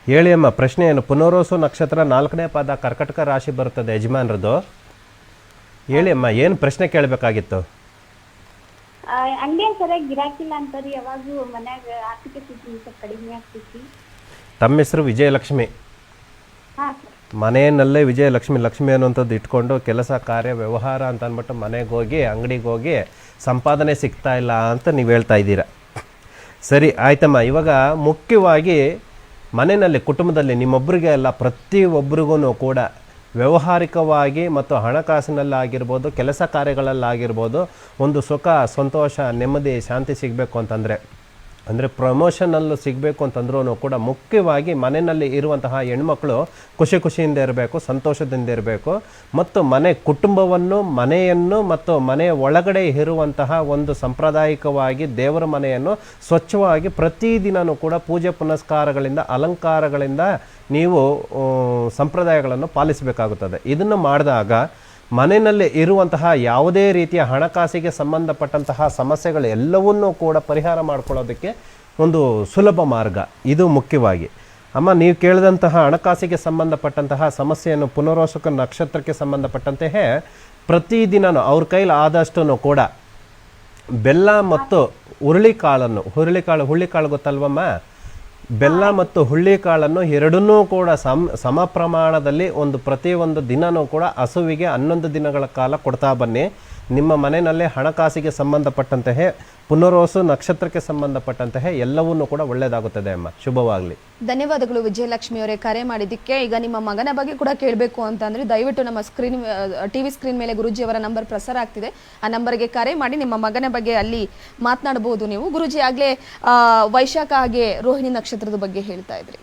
ಹೇಳಿ ಅಮ್ಮ ಪ್ರಶ್ನೆ ಏನು ಪುನರ್ವಸು ನಕ್ಷತ್ರ ನಾಲ್ಕನೇ ಪಾದ ಕರ್ಕಟಕ ರಾಶಿ ಬರುತ್ತದೆ ಯಜಮಾನ್ರದ್ದು. ಹೇಳಿ ಅಮ್ಮ ಏನು ಪ್ರಶ್ನೆ ಕೇಳಬೇಕಾಗಿತ್ತು? ಸರಿಯಾಗಿ ಗಿರಾಕಿಲ್ಲ ಅಂತಾರೆ ಯಾವಾಗೂ ಮನ್ಯಾಗ ಆರ್ಥಿಕ ಸ್ಥಿತಿ ಸ್ವಲ್ಪ ಕಡಿಮೆ ಆಗ್ತೈತಿ. ತಮ್ಮ ಹೆಸರು ವಿಜಯಲಕ್ಷ್ಮಿ. ಮನೆಯಲ್ಲೇ ವಿಜಯಲಕ್ಷ್ಮಿ ಲಕ್ಷ್ಮಿ ಅನ್ನುವಂಥದ್ದು ಇಟ್ಕೊಂಡು ಕೆಲಸ ಕಾರ್ಯ ವ್ಯವಹಾರ ಅಂತ ಅಂದ್ಬಿಟ್ಟು ಮನೆಗೆ ಹೋಗಿ ಅಂಗಡಿಗೆ ಹೋಗಿ ಸಂಪಾದನೆ ಸಿಗ್ತಾ ಇಲ್ಲ ಅಂತ ನೀವು ಹೇಳ್ತಾ ಇದ್ದೀರಾ. ಸರಿ ಆಯ್ತಮ್ಮ. ಇವಾಗ ಮುಖ್ಯವಾಗಿ ಮನೆಯಲ್ಲಿ ಕುಟುಂಬದಲ್ಲಿ ನಿಮ್ಮೊಬ್ಬರಿಗೆ ಅಲ್ಲ ಪ್ರತಿಯೊಬ್ಬರಿಗೂ ಕೂಡ ವ್ಯಾವಹಾರಿಕವಾಗಿ ಮತ್ತು ಹಣಕಾಸಿನಲ್ಲಾಗಿರ್ಬೋದು ಕೆಲಸ ಕಾರ್ಯಗಳಲ್ಲಾಗಿರ್ಬೋದು ಒಂದು ಸುಖ ಸಂತೋಷ ನೆಮ್ಮದಿ ಶಾಂತಿ ಸಿಗಬೇಕು ಅಂತಂದರೆ. ಅಂದರೆ ಪ್ರಮೋಷನಲ್ಲೂ ಸಿಗಬೇಕು ಅಂತಂದ್ರೂ ಕೂಡ ಮುಖ್ಯವಾಗಿ ಮನೆಯಲ್ಲಿ ಇರುವಂತಹ ಹೆಣ್ಮಕ್ಳು ಖುಷಿ ಖುಷಿಯಿಂದ ಇರಬೇಕು, ಸಂತೋಷದಿಂದ ಇರಬೇಕು. ಮತ್ತು ಮನೆ ಕುಟುಂಬವನ್ನು, ಮನೆಯನ್ನು ಮತ್ತು ಮನೆಯ ಒಳಗಡೆ ಇರುವಂತಹ ಒಂದು ಸಾಂಪ್ರದಾಯಿಕವಾಗಿ ದೇವರ ಮನೆಯನ್ನು ಸ್ವಚ್ಛವಾಗಿ ಪ್ರತಿದಿನವೂ ಕೂಡ ಪೂಜೆ ಪುನಸ್ಕಾರಗಳಿಂದ, ಅಲಂಕಾರಗಳಿಂದ ನೀವು ಸಂಪ್ರದಾಯಗಳನ್ನು ಪಾಲಿಸಬೇಕಾಗುತ್ತದೆ. ಇದನ್ನು ಮಾಡಿದಾಗ ಮನೆಯಲ್ಲಿ ಇರುವಂತಹ ಯಾವುದೇ ರೀತಿಯ ಹಣಕಾಸಿಗೆ ಸಂಬಂಧಪಟ್ಟಂತಹ ಸಮಸ್ಯೆಗಳು ಎಲ್ಲವನ್ನೂ ಕೂಡ ಪರಿಹಾರ ಮಾಡ್ಕೊಳ್ಳೋದಕ್ಕೆ ಒಂದು ಸುಲಭ ಮಾರ್ಗ. ಇದು ಮುಖ್ಯವಾಗಿ. ಅಮ್ಮ, ನೀವು ಕೇಳಿದಂತಹ ಹಣಕಾಸಿಗೆ ಸಂಬಂಧಪಟ್ಟಂತಹ ಸಮಸ್ಯೆಯನ್ನು ಪುನರ್ವಸಕ ನಕ್ಷತ್ರಕ್ಕೆ ಸಂಬಂಧಪಟ್ಟಂತೆಯೇ ಪ್ರತಿದಿನನೂ ಅವ್ರ ಕೈಲಿ ಆದಷ್ಟು ಕೂಡ ಬೆಲ್ಲ ಮತ್ತು ಹುರುಳಿಕಾಳನ್ನು, ಹುರುಳಿಕಾಳು ಹುರುಳಿಕಾಳು ಗೊತ್ತಲ್ವಮ್ಮ? ಬೆಲ್ಲ ಮತ್ತು ಹುಳ್ಳಿಕಾಳನ್ನು ಎರಡನ್ನೂ ಕೂಡ ಸಮ ಸಮ ಪ್ರಮಾಣದಲ್ಲಿ ಒಂದು ಪ್ರತಿಯೊಂದು ದಿನನೂ ಕೂಡ ಹಸುವಿಗೆ ಹನ್ನೊಂದು ದಿನಗಳ ಕಾಲ ಕೊಡ್ತಾ ಬನ್ನಿ. ನಿಮ್ಮ ಮನೆಯಲ್ಲೇ ಹಣಕಾಸಿಗೆ ಸಂಬಂಧಪಟ್ಟಂತಹ ಪುನರ್ವಸು ನಕ್ಷತ್ರಕ್ಕೆ ಸಂಬಂಧಪಟ್ಟಂತಹ ಎಲ್ಲವನ್ನೂ ಕೂಡ ಒಳ್ಳೆಯದಾಗುತ್ತದೆ ಅಮ್ಮ. ಶುಭವಾಗಲಿ. ಧನ್ಯವಾದಗಳು ವಿಜಯಲಕ್ಷ್ಮಿ ಅವರೇ ಕರೆ ಮಾಡಿದ್ದಕ್ಕೆ. ಈಗ ನಿಮ್ಮ ಮಗನ ಬಗ್ಗೆ ಕೂಡ ಕೇಳಬೇಕು ಅಂತಂದ್ರೆ ದಯವಿಟ್ಟು ನಮ್ಮ ಸ್ಕ್ರೀನ್ ಟಿವಿ ಸ್ಕ್ರೀನ್ ಮೇಲೆ ಗುರುಜಿ ಅವರ ನಂಬರ್ ಪ್ರಸಾರ ಆಗ್ತಿದೆ. ಆ ನಂಬರ್ಗೆ ಕರೆ ಮಾಡಿ ನಿಮ್ಮ ಮಗನ ಬಗ್ಗೆ ಅಲ್ಲಿ ಮಾತನಾಡಬಹುದು ನೀವು. ಗುರುಜಿ ಆಗಲೇ ವೈಶಾಖ ಹಾಗೆ ರೋಹಿಣಿ ನಕ್ಷತ್ರದ ಬಗ್ಗೆ ಹೇಳ್ತಾ ಇದ್ರಿ.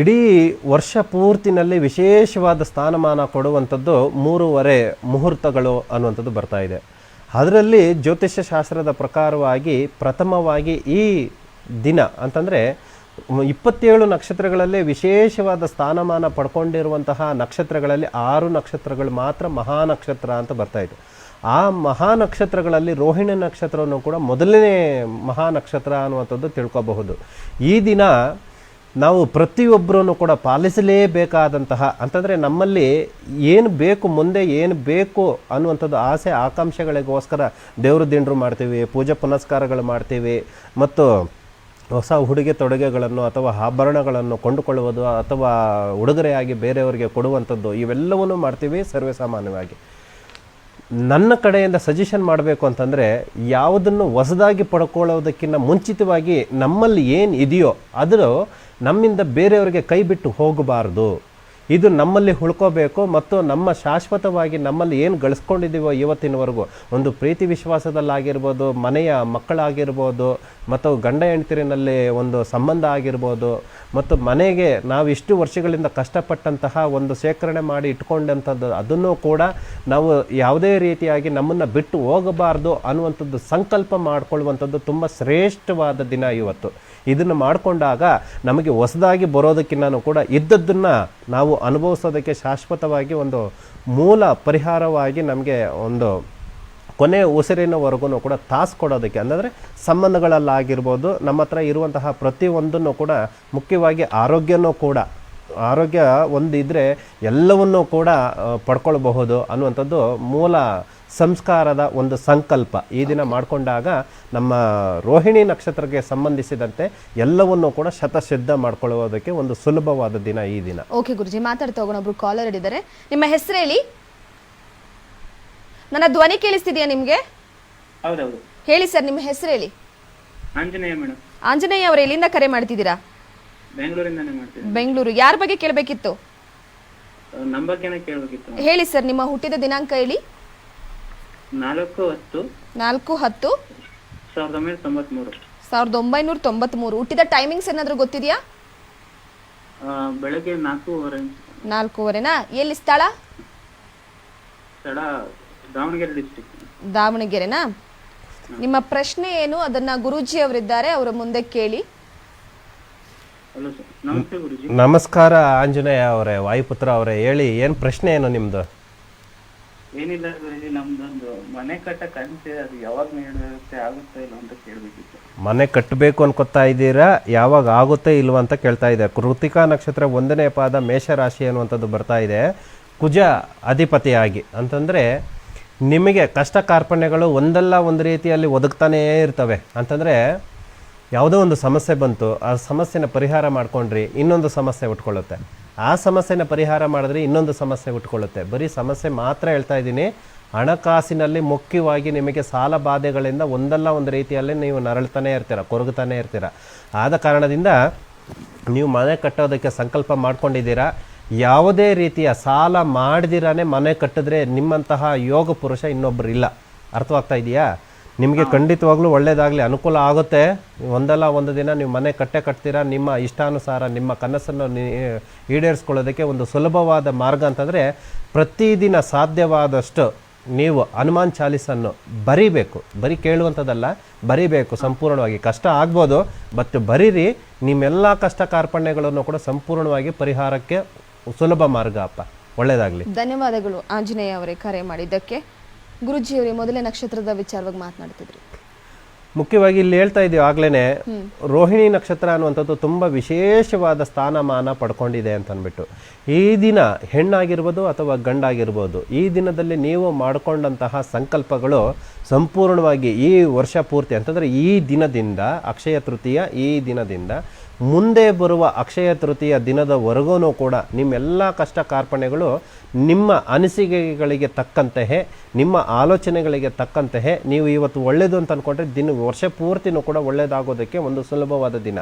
ಇಡೀ ವರ್ಷ ಪೂರ್ತಿನಲ್ಲಿ ವಿಶೇಷವಾದ ಸ್ಥಾನಮಾನ ಕೊಡುವಂಥದ್ದು ಮೂರುವರೆ ಮುಹೂರ್ತಗಳು ಅನ್ನುವಂಥದ್ದು ಬರ್ತಾ ಇದೆ. ಅದರಲ್ಲಿ ಜ್ಯೋತಿಷ್ಯ ಶಾಸ್ತ್ರದ ಪ್ರಕಾರವಾಗಿ ಪ್ರಥಮವಾಗಿ ಈ ದಿನ ಅಂತಂದರೆ ಇಪ್ಪತ್ತೇಳು ನಕ್ಷತ್ರಗಳಲ್ಲಿ ವಿಶೇಷವಾದ ಸ್ಥಾನಮಾನ ಪಡ್ಕೊಂಡಿರುವಂತಹ ನಕ್ಷತ್ರಗಳಲ್ಲಿ ಆರು ನಕ್ಷತ್ರಗಳು ಮಾತ್ರ ಮಹಾ ನಕ್ಷತ್ರ ಅಂತ ಬರ್ತಾ ಇದೆ. ಆ ಮಹಾ ನಕ್ಷತ್ರಗಳಲ್ಲಿ ರೋಹಿಣಿ ನಕ್ಷತ್ರವನ್ನು ಕೂಡ ಮೊದಲನೇ ಮಹಾ ನಕ್ಷತ್ರ ಅನ್ನುವಂಥದ್ದು ತಿಳ್ಕೋಬಹುದು. ಈ ದಿನ ನಾವು ಪ್ರತಿಯೊಬ್ಬರೂ ಕೂಡ ಪಾಲಿಸಲೇಬೇಕಾದಂತಹ, ಅಂತಂದರೆ ನಮ್ಮಲ್ಲಿ ಏನು ಬೇಕು ಮುಂದೆ ಏನು ಬೇಕು ಅನ್ನುವಂಥದ್ದು ಆಸೆ ಆಕಾಂಕ್ಷೆಗಳಿಗೋಸ್ಕರ ದೇವರು ದಿಂಡ್ರು ಮಾಡ್ತೀವಿ, ಪೂಜೆ ಪುನಸ್ಕಾರಗಳು ಮಾಡ್ತೀವಿ, ಮತ್ತು ಹೊಸ ಉಡುಗೆ ತೊಡುಗೆಗಳನ್ನು ಅಥವಾ ಆಭರಣಗಳನ್ನು ಕೊಂಡುಕೊಳ್ಳುವುದು ಅಥವಾ ಉಡುಗೊರೆಯಾಗಿ ಬೇರೆಯವರಿಗೆ ಕೊಡುವಂಥದ್ದು ಇವೆಲ್ಲವನ್ನು ಮಾಡ್ತೀವಿ ಸರ್ವೇ ಸಾಮಾನ್ಯವಾಗಿ. ನನ್ನ ಕಡೆಯಿಂದ ಸಜೆಷನ್ ಮಾಡಬೇಕು ಅಂತಂದರೆ ಯಾವುದನ್ನು ಹೊಸದಾಗಿ ಪಡ್ಕೊಳ್ಳೋದಕ್ಕಿಂತ ಮುಂಚಿತವಾಗಿ ನಮ್ಮಲ್ಲಿ ಏನು ಇದೆಯೋ ಅದು ನಮ್ಮಿಂದ ಬೇರೆಯವರಿಗೆ ಕೈ ಬಿಟ್ಟು ಹೋಗಬಾರ್ದು. ಇದು ನಮ್ಮಲ್ಲಿ ಉಳ್ಕೋಬೇಕು ಮತ್ತು ನಮ್ಮ ಶಾಶ್ವತವಾಗಿ ನಮ್ಮಲ್ಲಿ ಏನು ಗಳಿಸ್ಕೊಂಡಿದ್ದೀವೋ ಇವತ್ತಿನವರೆಗೂ. ಒಂದು ಪ್ರೀತಿ ವಿಶ್ವಾಸದಲ್ಲಾಗಿರ್ಬೋದು, ಮನೆಯ ಮಕ್ಕಳಾಗಿರ್ಬೋದು, ಮತ್ತು ಗಂಡ ಹೆಂಡತಿರಿನಲ್ಲಿ ಒಂದು ಸಂಬಂಧ ಆಗಿರ್ಬೋದು, ಮತ್ತು ಮನೆಗೆ ನಾವು ಇಷ್ಟು ವರ್ಷಗಳಿಂದ ಕಷ್ಟಪಟ್ಟಂತಹ ಒಂದು ಶೇಖರಣೆ ಮಾಡಿ ಇಟ್ಕೊಂಡಂಥದ್ದು, ಅದನ್ನು ಕೂಡ ನಾವು ಯಾವುದೇ ರೀತಿಯಾಗಿ ನಮ್ಮನ್ನು ಬಿಟ್ಟು ಹೋಗಬಾರ್ದು ಅನ್ನುವಂಥದ್ದು ಸಂಕಲ್ಪ ಮಾಡಿಕೊಳ್ಳುವಂಥದ್ದು ತುಂಬ ಶ್ರೇಷ್ಠವಾದ ದಿನ ಇವತ್ತು. ಇದನ್ನು ಮಾಡಿಕೊಂಡಾಗ ನಮಗೆ ಹೊಸದಾಗಿ ಬರೋದಕ್ಕಿಂತ ಕೂಡ ಇದ್ದದ್ದನ್ನು ನಾವು ಅನುಭವಿಸೋದಕ್ಕೆ ಶಾಶ್ವತವಾಗಿ ಒಂದು ಮೂಲ ಪರಿಹಾರವಾಗಿ ನಮಗೆ ಒಂದು ಕೊನೆ ಉಸಿರಿನವರೆಗೂ ಕೂಡ ತಾಸು ಕೊಡೋದಕ್ಕೆ, ಅಂದರೆ ಸಂಬಂಧಗಳಲ್ಲಾಗಿರ್ಬೋದು, ನಮ್ಮ ಹತ್ರ ಇರುವಂತಹ ಪ್ರತಿಯೊಂದನ್ನು ಕೂಡ ಮುಖ್ಯವಾಗಿ ಆರೋಗ್ಯನೂ ಕೂಡ, ಆರೋಗ್ಯ ಒಂದಿದ್ದರೆ ಎಲ್ಲವನ್ನೂ ಕೂಡ ಪಡ್ಕೊಳ್ಬಹುದು ಅನ್ನುವಂಥದ್ದು ಮೂಲ ಸಂಸ್ಕಾರದ ಒಂದು ಸಂಕಲ್ಪ. ಈ ದಿನ ಮಾಡಿಕೊಂಡಾಗ ನಮ್ಮ ರೋಹಿಣಿ ನಕ್ಷತ್ರಕ್ಕೆ ಸಂಬಂಧಿಸಿದಂತೆ ಎಲ್ಲವನ್ನೂ ಕೂಡ ಶತಸಿದ್ಧ ಮಾಡ್ಕೊಳ್ಳೋದಕ್ಕೆ ಒಂದು ಸುಲಭವಾದ ದಿನ ಈ ದಿನ. ಓಕೆ ಗುರುಜಿ ಮಾತಾಡ್ತಾ ಹೋಗೋಣ. ಒಬ್ರು ಕಾಲರ್ ಇದ್ದಾರೆ. ನಿಮ್ಮ ಹೆಸರು ಹೇಳಿ? ನನ್ನ ಧ್ವನಿ ಕೇಳಿಸ್ತಿದ್ಯಾ ನಿಮ್ಗೆ? ಹೌದೌದು. ಹೇಳಿ ಸರ್ ನಿಮ್ಮ ಹೆಸರು ಹೇಳಿ? ಆಂಜನೇಯ ಮೇಡಮ್ ಆಂಜನೇಯ ಅವರು ಎಲ್ಲಿಂದ ಕರೆ ಮಾಡ್ತಿದ್ದೀರಾ? ಬೆಂಗಳೂರಿಂದಾನೇ ಮಾಡ್ತೀನಿ ಬೆಂಗಳೂರು. ಯಾರ ಬಗ್ಗೆ ಕೇಳಬೇಕಿತ್ತು? ನಮ್ಮ ಬಗ್ಗೆನೇ ಕೇಳಬೇಕಿತ್ತು ಹೇಳಿ ಸರ್ ನಿಮ್ಮ ಹುಟ್ಟಿದ ದಿನಾಂಕ ಹೇಳಿ? ನಾಲ್ಕು ಹತ್ತು ನಾಲ್ಕು ಹತ್ತು ಸಾವಿರದ ಒಂಬೈನೂರ ತೊಂಬತ್ಮೂರು. ಸಾವಿರದ ಒಂಬೈನೂರ ತೊಂಬತ್ಮೂರು. ಹುಟ್ಟಿದ ಟೈಮಿಂಗ್ಸ್ ಏನಾದರೂ ಗೊತ್ತಿದ್ಯಾ? ಆ, ಬೆಳಗ್ಗೆ ನಾಲ್ಕೂವರೆ. ನಾಲ್ಕೂವರೆನಾ? ಎಲ್ಲಿ ಸ್ಥಳ? ಸ್ಥಳ ದಾವಣಗೆರೆ ಡಿಸ್ಟಿಕ್ ದಾವಣಗೆರೆನಾ? ನಿಮ್ಮ ಪ್ರಶ್ನೆ ಏನು? ಅದನ್ನ ಗುರೂಜಿ ಅವರಿದ್ದಾರೆ ಅವರ ಮುಂದೆ ಕೇಳಿ. ಹಲೋ ಸರ್ ನಮಸ್ತೆ ಗುರುಜಿ. ನಮಸ್ಕಾರ ಆಂಜನೇಯ ಅವರೇ ವಾಯುಪುತ್ರ ಅವರೇ ಹೇಳಿ ಏನು ಪ್ರಶ್ನೆ ಏನು ನಿಮ್ಮದು ಏನಿಲ್ಲ ಗುರುಜಿ, ನಮ್ದೊಂದು ಮನೆ ಕಟ್ಟ ಕನಸಿದೆ ಅದು ಯಾವಾಗ ನೀಡುತ್ತೆ ಆಗುತ್ತಾ ಇಲ್ಲ ಅಂತ ಕೇಳಬೇಕಿತ್ತು. ಮನೆ ಕಟ್ಟಬೇಕು ಅನ್ಕೋತಾ ಇದ್ದೀರಾ? ಯಾವಾಗ ಆಗುತ್ತೆ ಇಲ್ವಾ ಅಂತ ಕೇಳ್ತಾ ಇದೆ. ಕೃತಿಕಾ ನಕ್ಷತ್ರ ಒಂದನೇ ಪಾದ ಮೇಷರಾಶಿ ಅನ್ನುವಂಥದ್ದು ಬರ್ತಾ ಇದೆ. ಕುಜ ಅಧಿಪತಿಯಾಗಿ. ಅಂತಂದರೆ, ನಿಮಗೆ ಕಷ್ಟ ಕಾರ್ಪಣ್ಯಗಳು ಒಂದಲ್ಲ ಒಂದು ರೀತಿಯಲ್ಲಿ ಒದಗ್ತಾನೇ ಇರ್ತವೆ. ಅಂತಂದರೆ, ಯಾವುದೋ ಒಂದು ಸಮಸ್ಯೆ ಬಂತು, ಆ ಸಮಸ್ಯೆನ ಪರಿಹಾರ ಮಾಡ್ಕೊಂಡ್ರಿ, ಇನ್ನೊಂದು ಸಮಸ್ಯೆ ಉಟ್ಕೊಳ್ಳುತ್ತೆ. ಆ ಸಮಸ್ಯೆನ ಪರಿಹಾರ ಮಾಡಿದ್ರೆ ಇನ್ನೊಂದು ಸಮಸ್ಯೆ ಉಟ್ಕೊಳ್ಳುತ್ತೆ ಬರೀ ಸಮಸ್ಯೆ ಮಾತ್ರ ಹೇಳ್ತಾ ಇದ್ದೀನಿ. ಹಣಕಾಸಿನಲ್ಲಿ ಮುಖ್ಯವಾಗಿ ನಿಮಗೆ ಸಾಲ ಬಾಧೆಗಳಿಂದ ಒಂದಲ್ಲ ಒಂದು ರೀತಿಯಲ್ಲಿ ನೀವು ನರಳ್ತಾನೆ ಇರ್ತೀರ ಕೊರಗುತ್ತಾನೆ ಇರ್ತೀರ. ಆದ ಕಾರಣದಿಂದ ನೀವು ಮನೆ ಕಟ್ಟೋದಕ್ಕೆ ಸಂಕಲ್ಪ ಮಾಡ್ಕೊಂಡಿದ್ದೀರಾ. ಯಾವುದೇ ರೀತಿಯ ಸಾಲ ಮಾಡ್ದಿರಾನೇ ಮನೆ ಕಟ್ಟಿದ್ರೆ ನಿಮ್ಮಂತಹ ಯೋಗ ಪುರುಷ ಇನ್ನೊಬ್ಬರು ಇಲ್ಲ ಅರ್ಥವಾಗ್ತಾ ಇದೆಯಾ? ನಿಮಗೆ ಖಂಡಿತವಾಗ್ಲೂ ಒಳ್ಳೇದಾಗಲಿ ಅನುಕೂಲ ಆಗುತ್ತೆ. ಒಂದಲ್ಲ ಒಂದು ದಿನ ನೀವು ಮನೆ ಕಟ್ಟೆ ಕಟ್ತೀರಾ ನಿಮ್ಮ ಇಷ್ಟಾನುಸಾರ ನಿಮ್ಮ ಕನಸನ್ನು ಈಡೇರಿಸ್ಕೊಳ್ಳೋದಕ್ಕೆ ಒಂದು ಸುಲಭವಾದ ಮಾರ್ಗ ಅಂತಂದರೆ ಪ್ರತಿದಿನ ಸಾಧ್ಯವಾದಷ್ಟು ನೀವು ಹನುಮಾನ್ ಚಾಲೀಸನ್ನು ಬರಿಬೇಕು. ಬರೀ ಕೇಳುವಂಥದ್ದಲ್ಲ ಬರಿಬೇಕು ಸಂಪೂರ್ಣವಾಗಿ. ಕಷ್ಟ ಆಗ್ಬೋದು ಬಟ್ ಬರೀರಿ ನಿಮ್ಮೆಲ್ಲ ಕಷ್ಟ ಕಾರ್ಪಣ್ಯಗಳನ್ನು ಕೂಡ ಸಂಪೂರ್ಣವಾಗಿ ಪರಿಹಾರಕ್ಕೆ ಸುಲಭ ಮಾರ್ಗ ಅಪ್ಪ. ಒಳ್ಳೆಯದಾಗಲಿ ಧನ್ಯವಾದಗಳು ಆಂಜನೇಯ ಅವರೇ ಕರೆ ಮಾಡಿದ್ದಕ್ಕೆ. ಗುರುಜಿಯವರೇ ಮೊದಲೇ ನಕ್ಷತ್ರದ ವಿಚಾರವಾಗಿ ಮಾತನಾಡ್ತಿದ್ರು. ಮುಖ್ಯವಾಗಿ ಇಲ್ಲಿ ಹೇಳ್ತಾ ಇದ್ದೀವಿ ಆಗ್ಲೇನೆ ರೋಹಿಣಿ ನಕ್ಷತ್ರ ಅನ್ನುವಂಥದ್ದು ತುಂಬ ವಿಶೇಷವಾದ ಸ್ಥಾನಮಾನ ಪಡ್ಕೊಂಡಿದೆ ಅಂತ ಅಂದ್ಬಿಟ್ಟು ಈ ದಿನ ಹೆಣ್ಣಾಗಿರ್ಬೋದು ಅಥವಾ ಗಂಡಾಗಿರ್ಬೋದು ಈ ದಿನದಲ್ಲಿ ನೀವು ಮಾಡಿಕೊಂಡಂತಹ ಸಂಕಲ್ಪಗಳು ಸಂಪೂರ್ಣವಾಗಿ ಈ ವರ್ಷ ಪೂರ್ತಿ ಅಂತಂದರೆ ಈ ದಿನದಿಂದ ಅಕ್ಷಯ ತೃತೀಯ ಈ ದಿನದಿಂದ ಮುಂದೆ ಬರುವ ಅಕ್ಷಯ ತೃತೀಯ ದಿನದವರೆಗೂ ಕೂಡ ನಿಮ್ಮೆಲ್ಲ ಕಷ್ಟ ಕಾರ್ಪಣ್ಯಗಳು ನಿಮ್ಮ ಅನಿಸಿಕೆಗಳಿಗೆ ತಕ್ಕಂತೆಯೇ, ನಿಮ್ಮ ಆಲೋಚನೆಗಳಿಗೆ ತಕ್ಕಂತೆಯೇ ನೀವು ಇವತ್ತು ಒಳ್ಳೆಯದು ಅಂತ ಅಂದ್ಕೊಂಡ್ರೆ ದಿನ, ವರ್ಷ ಪೂರ್ತಿನೂ ಕೂಡ ಒಳ್ಳೆಯದಾಗೋದಕ್ಕೆ ಒಂದು ಸುಲಭವಾದ ದಿನ.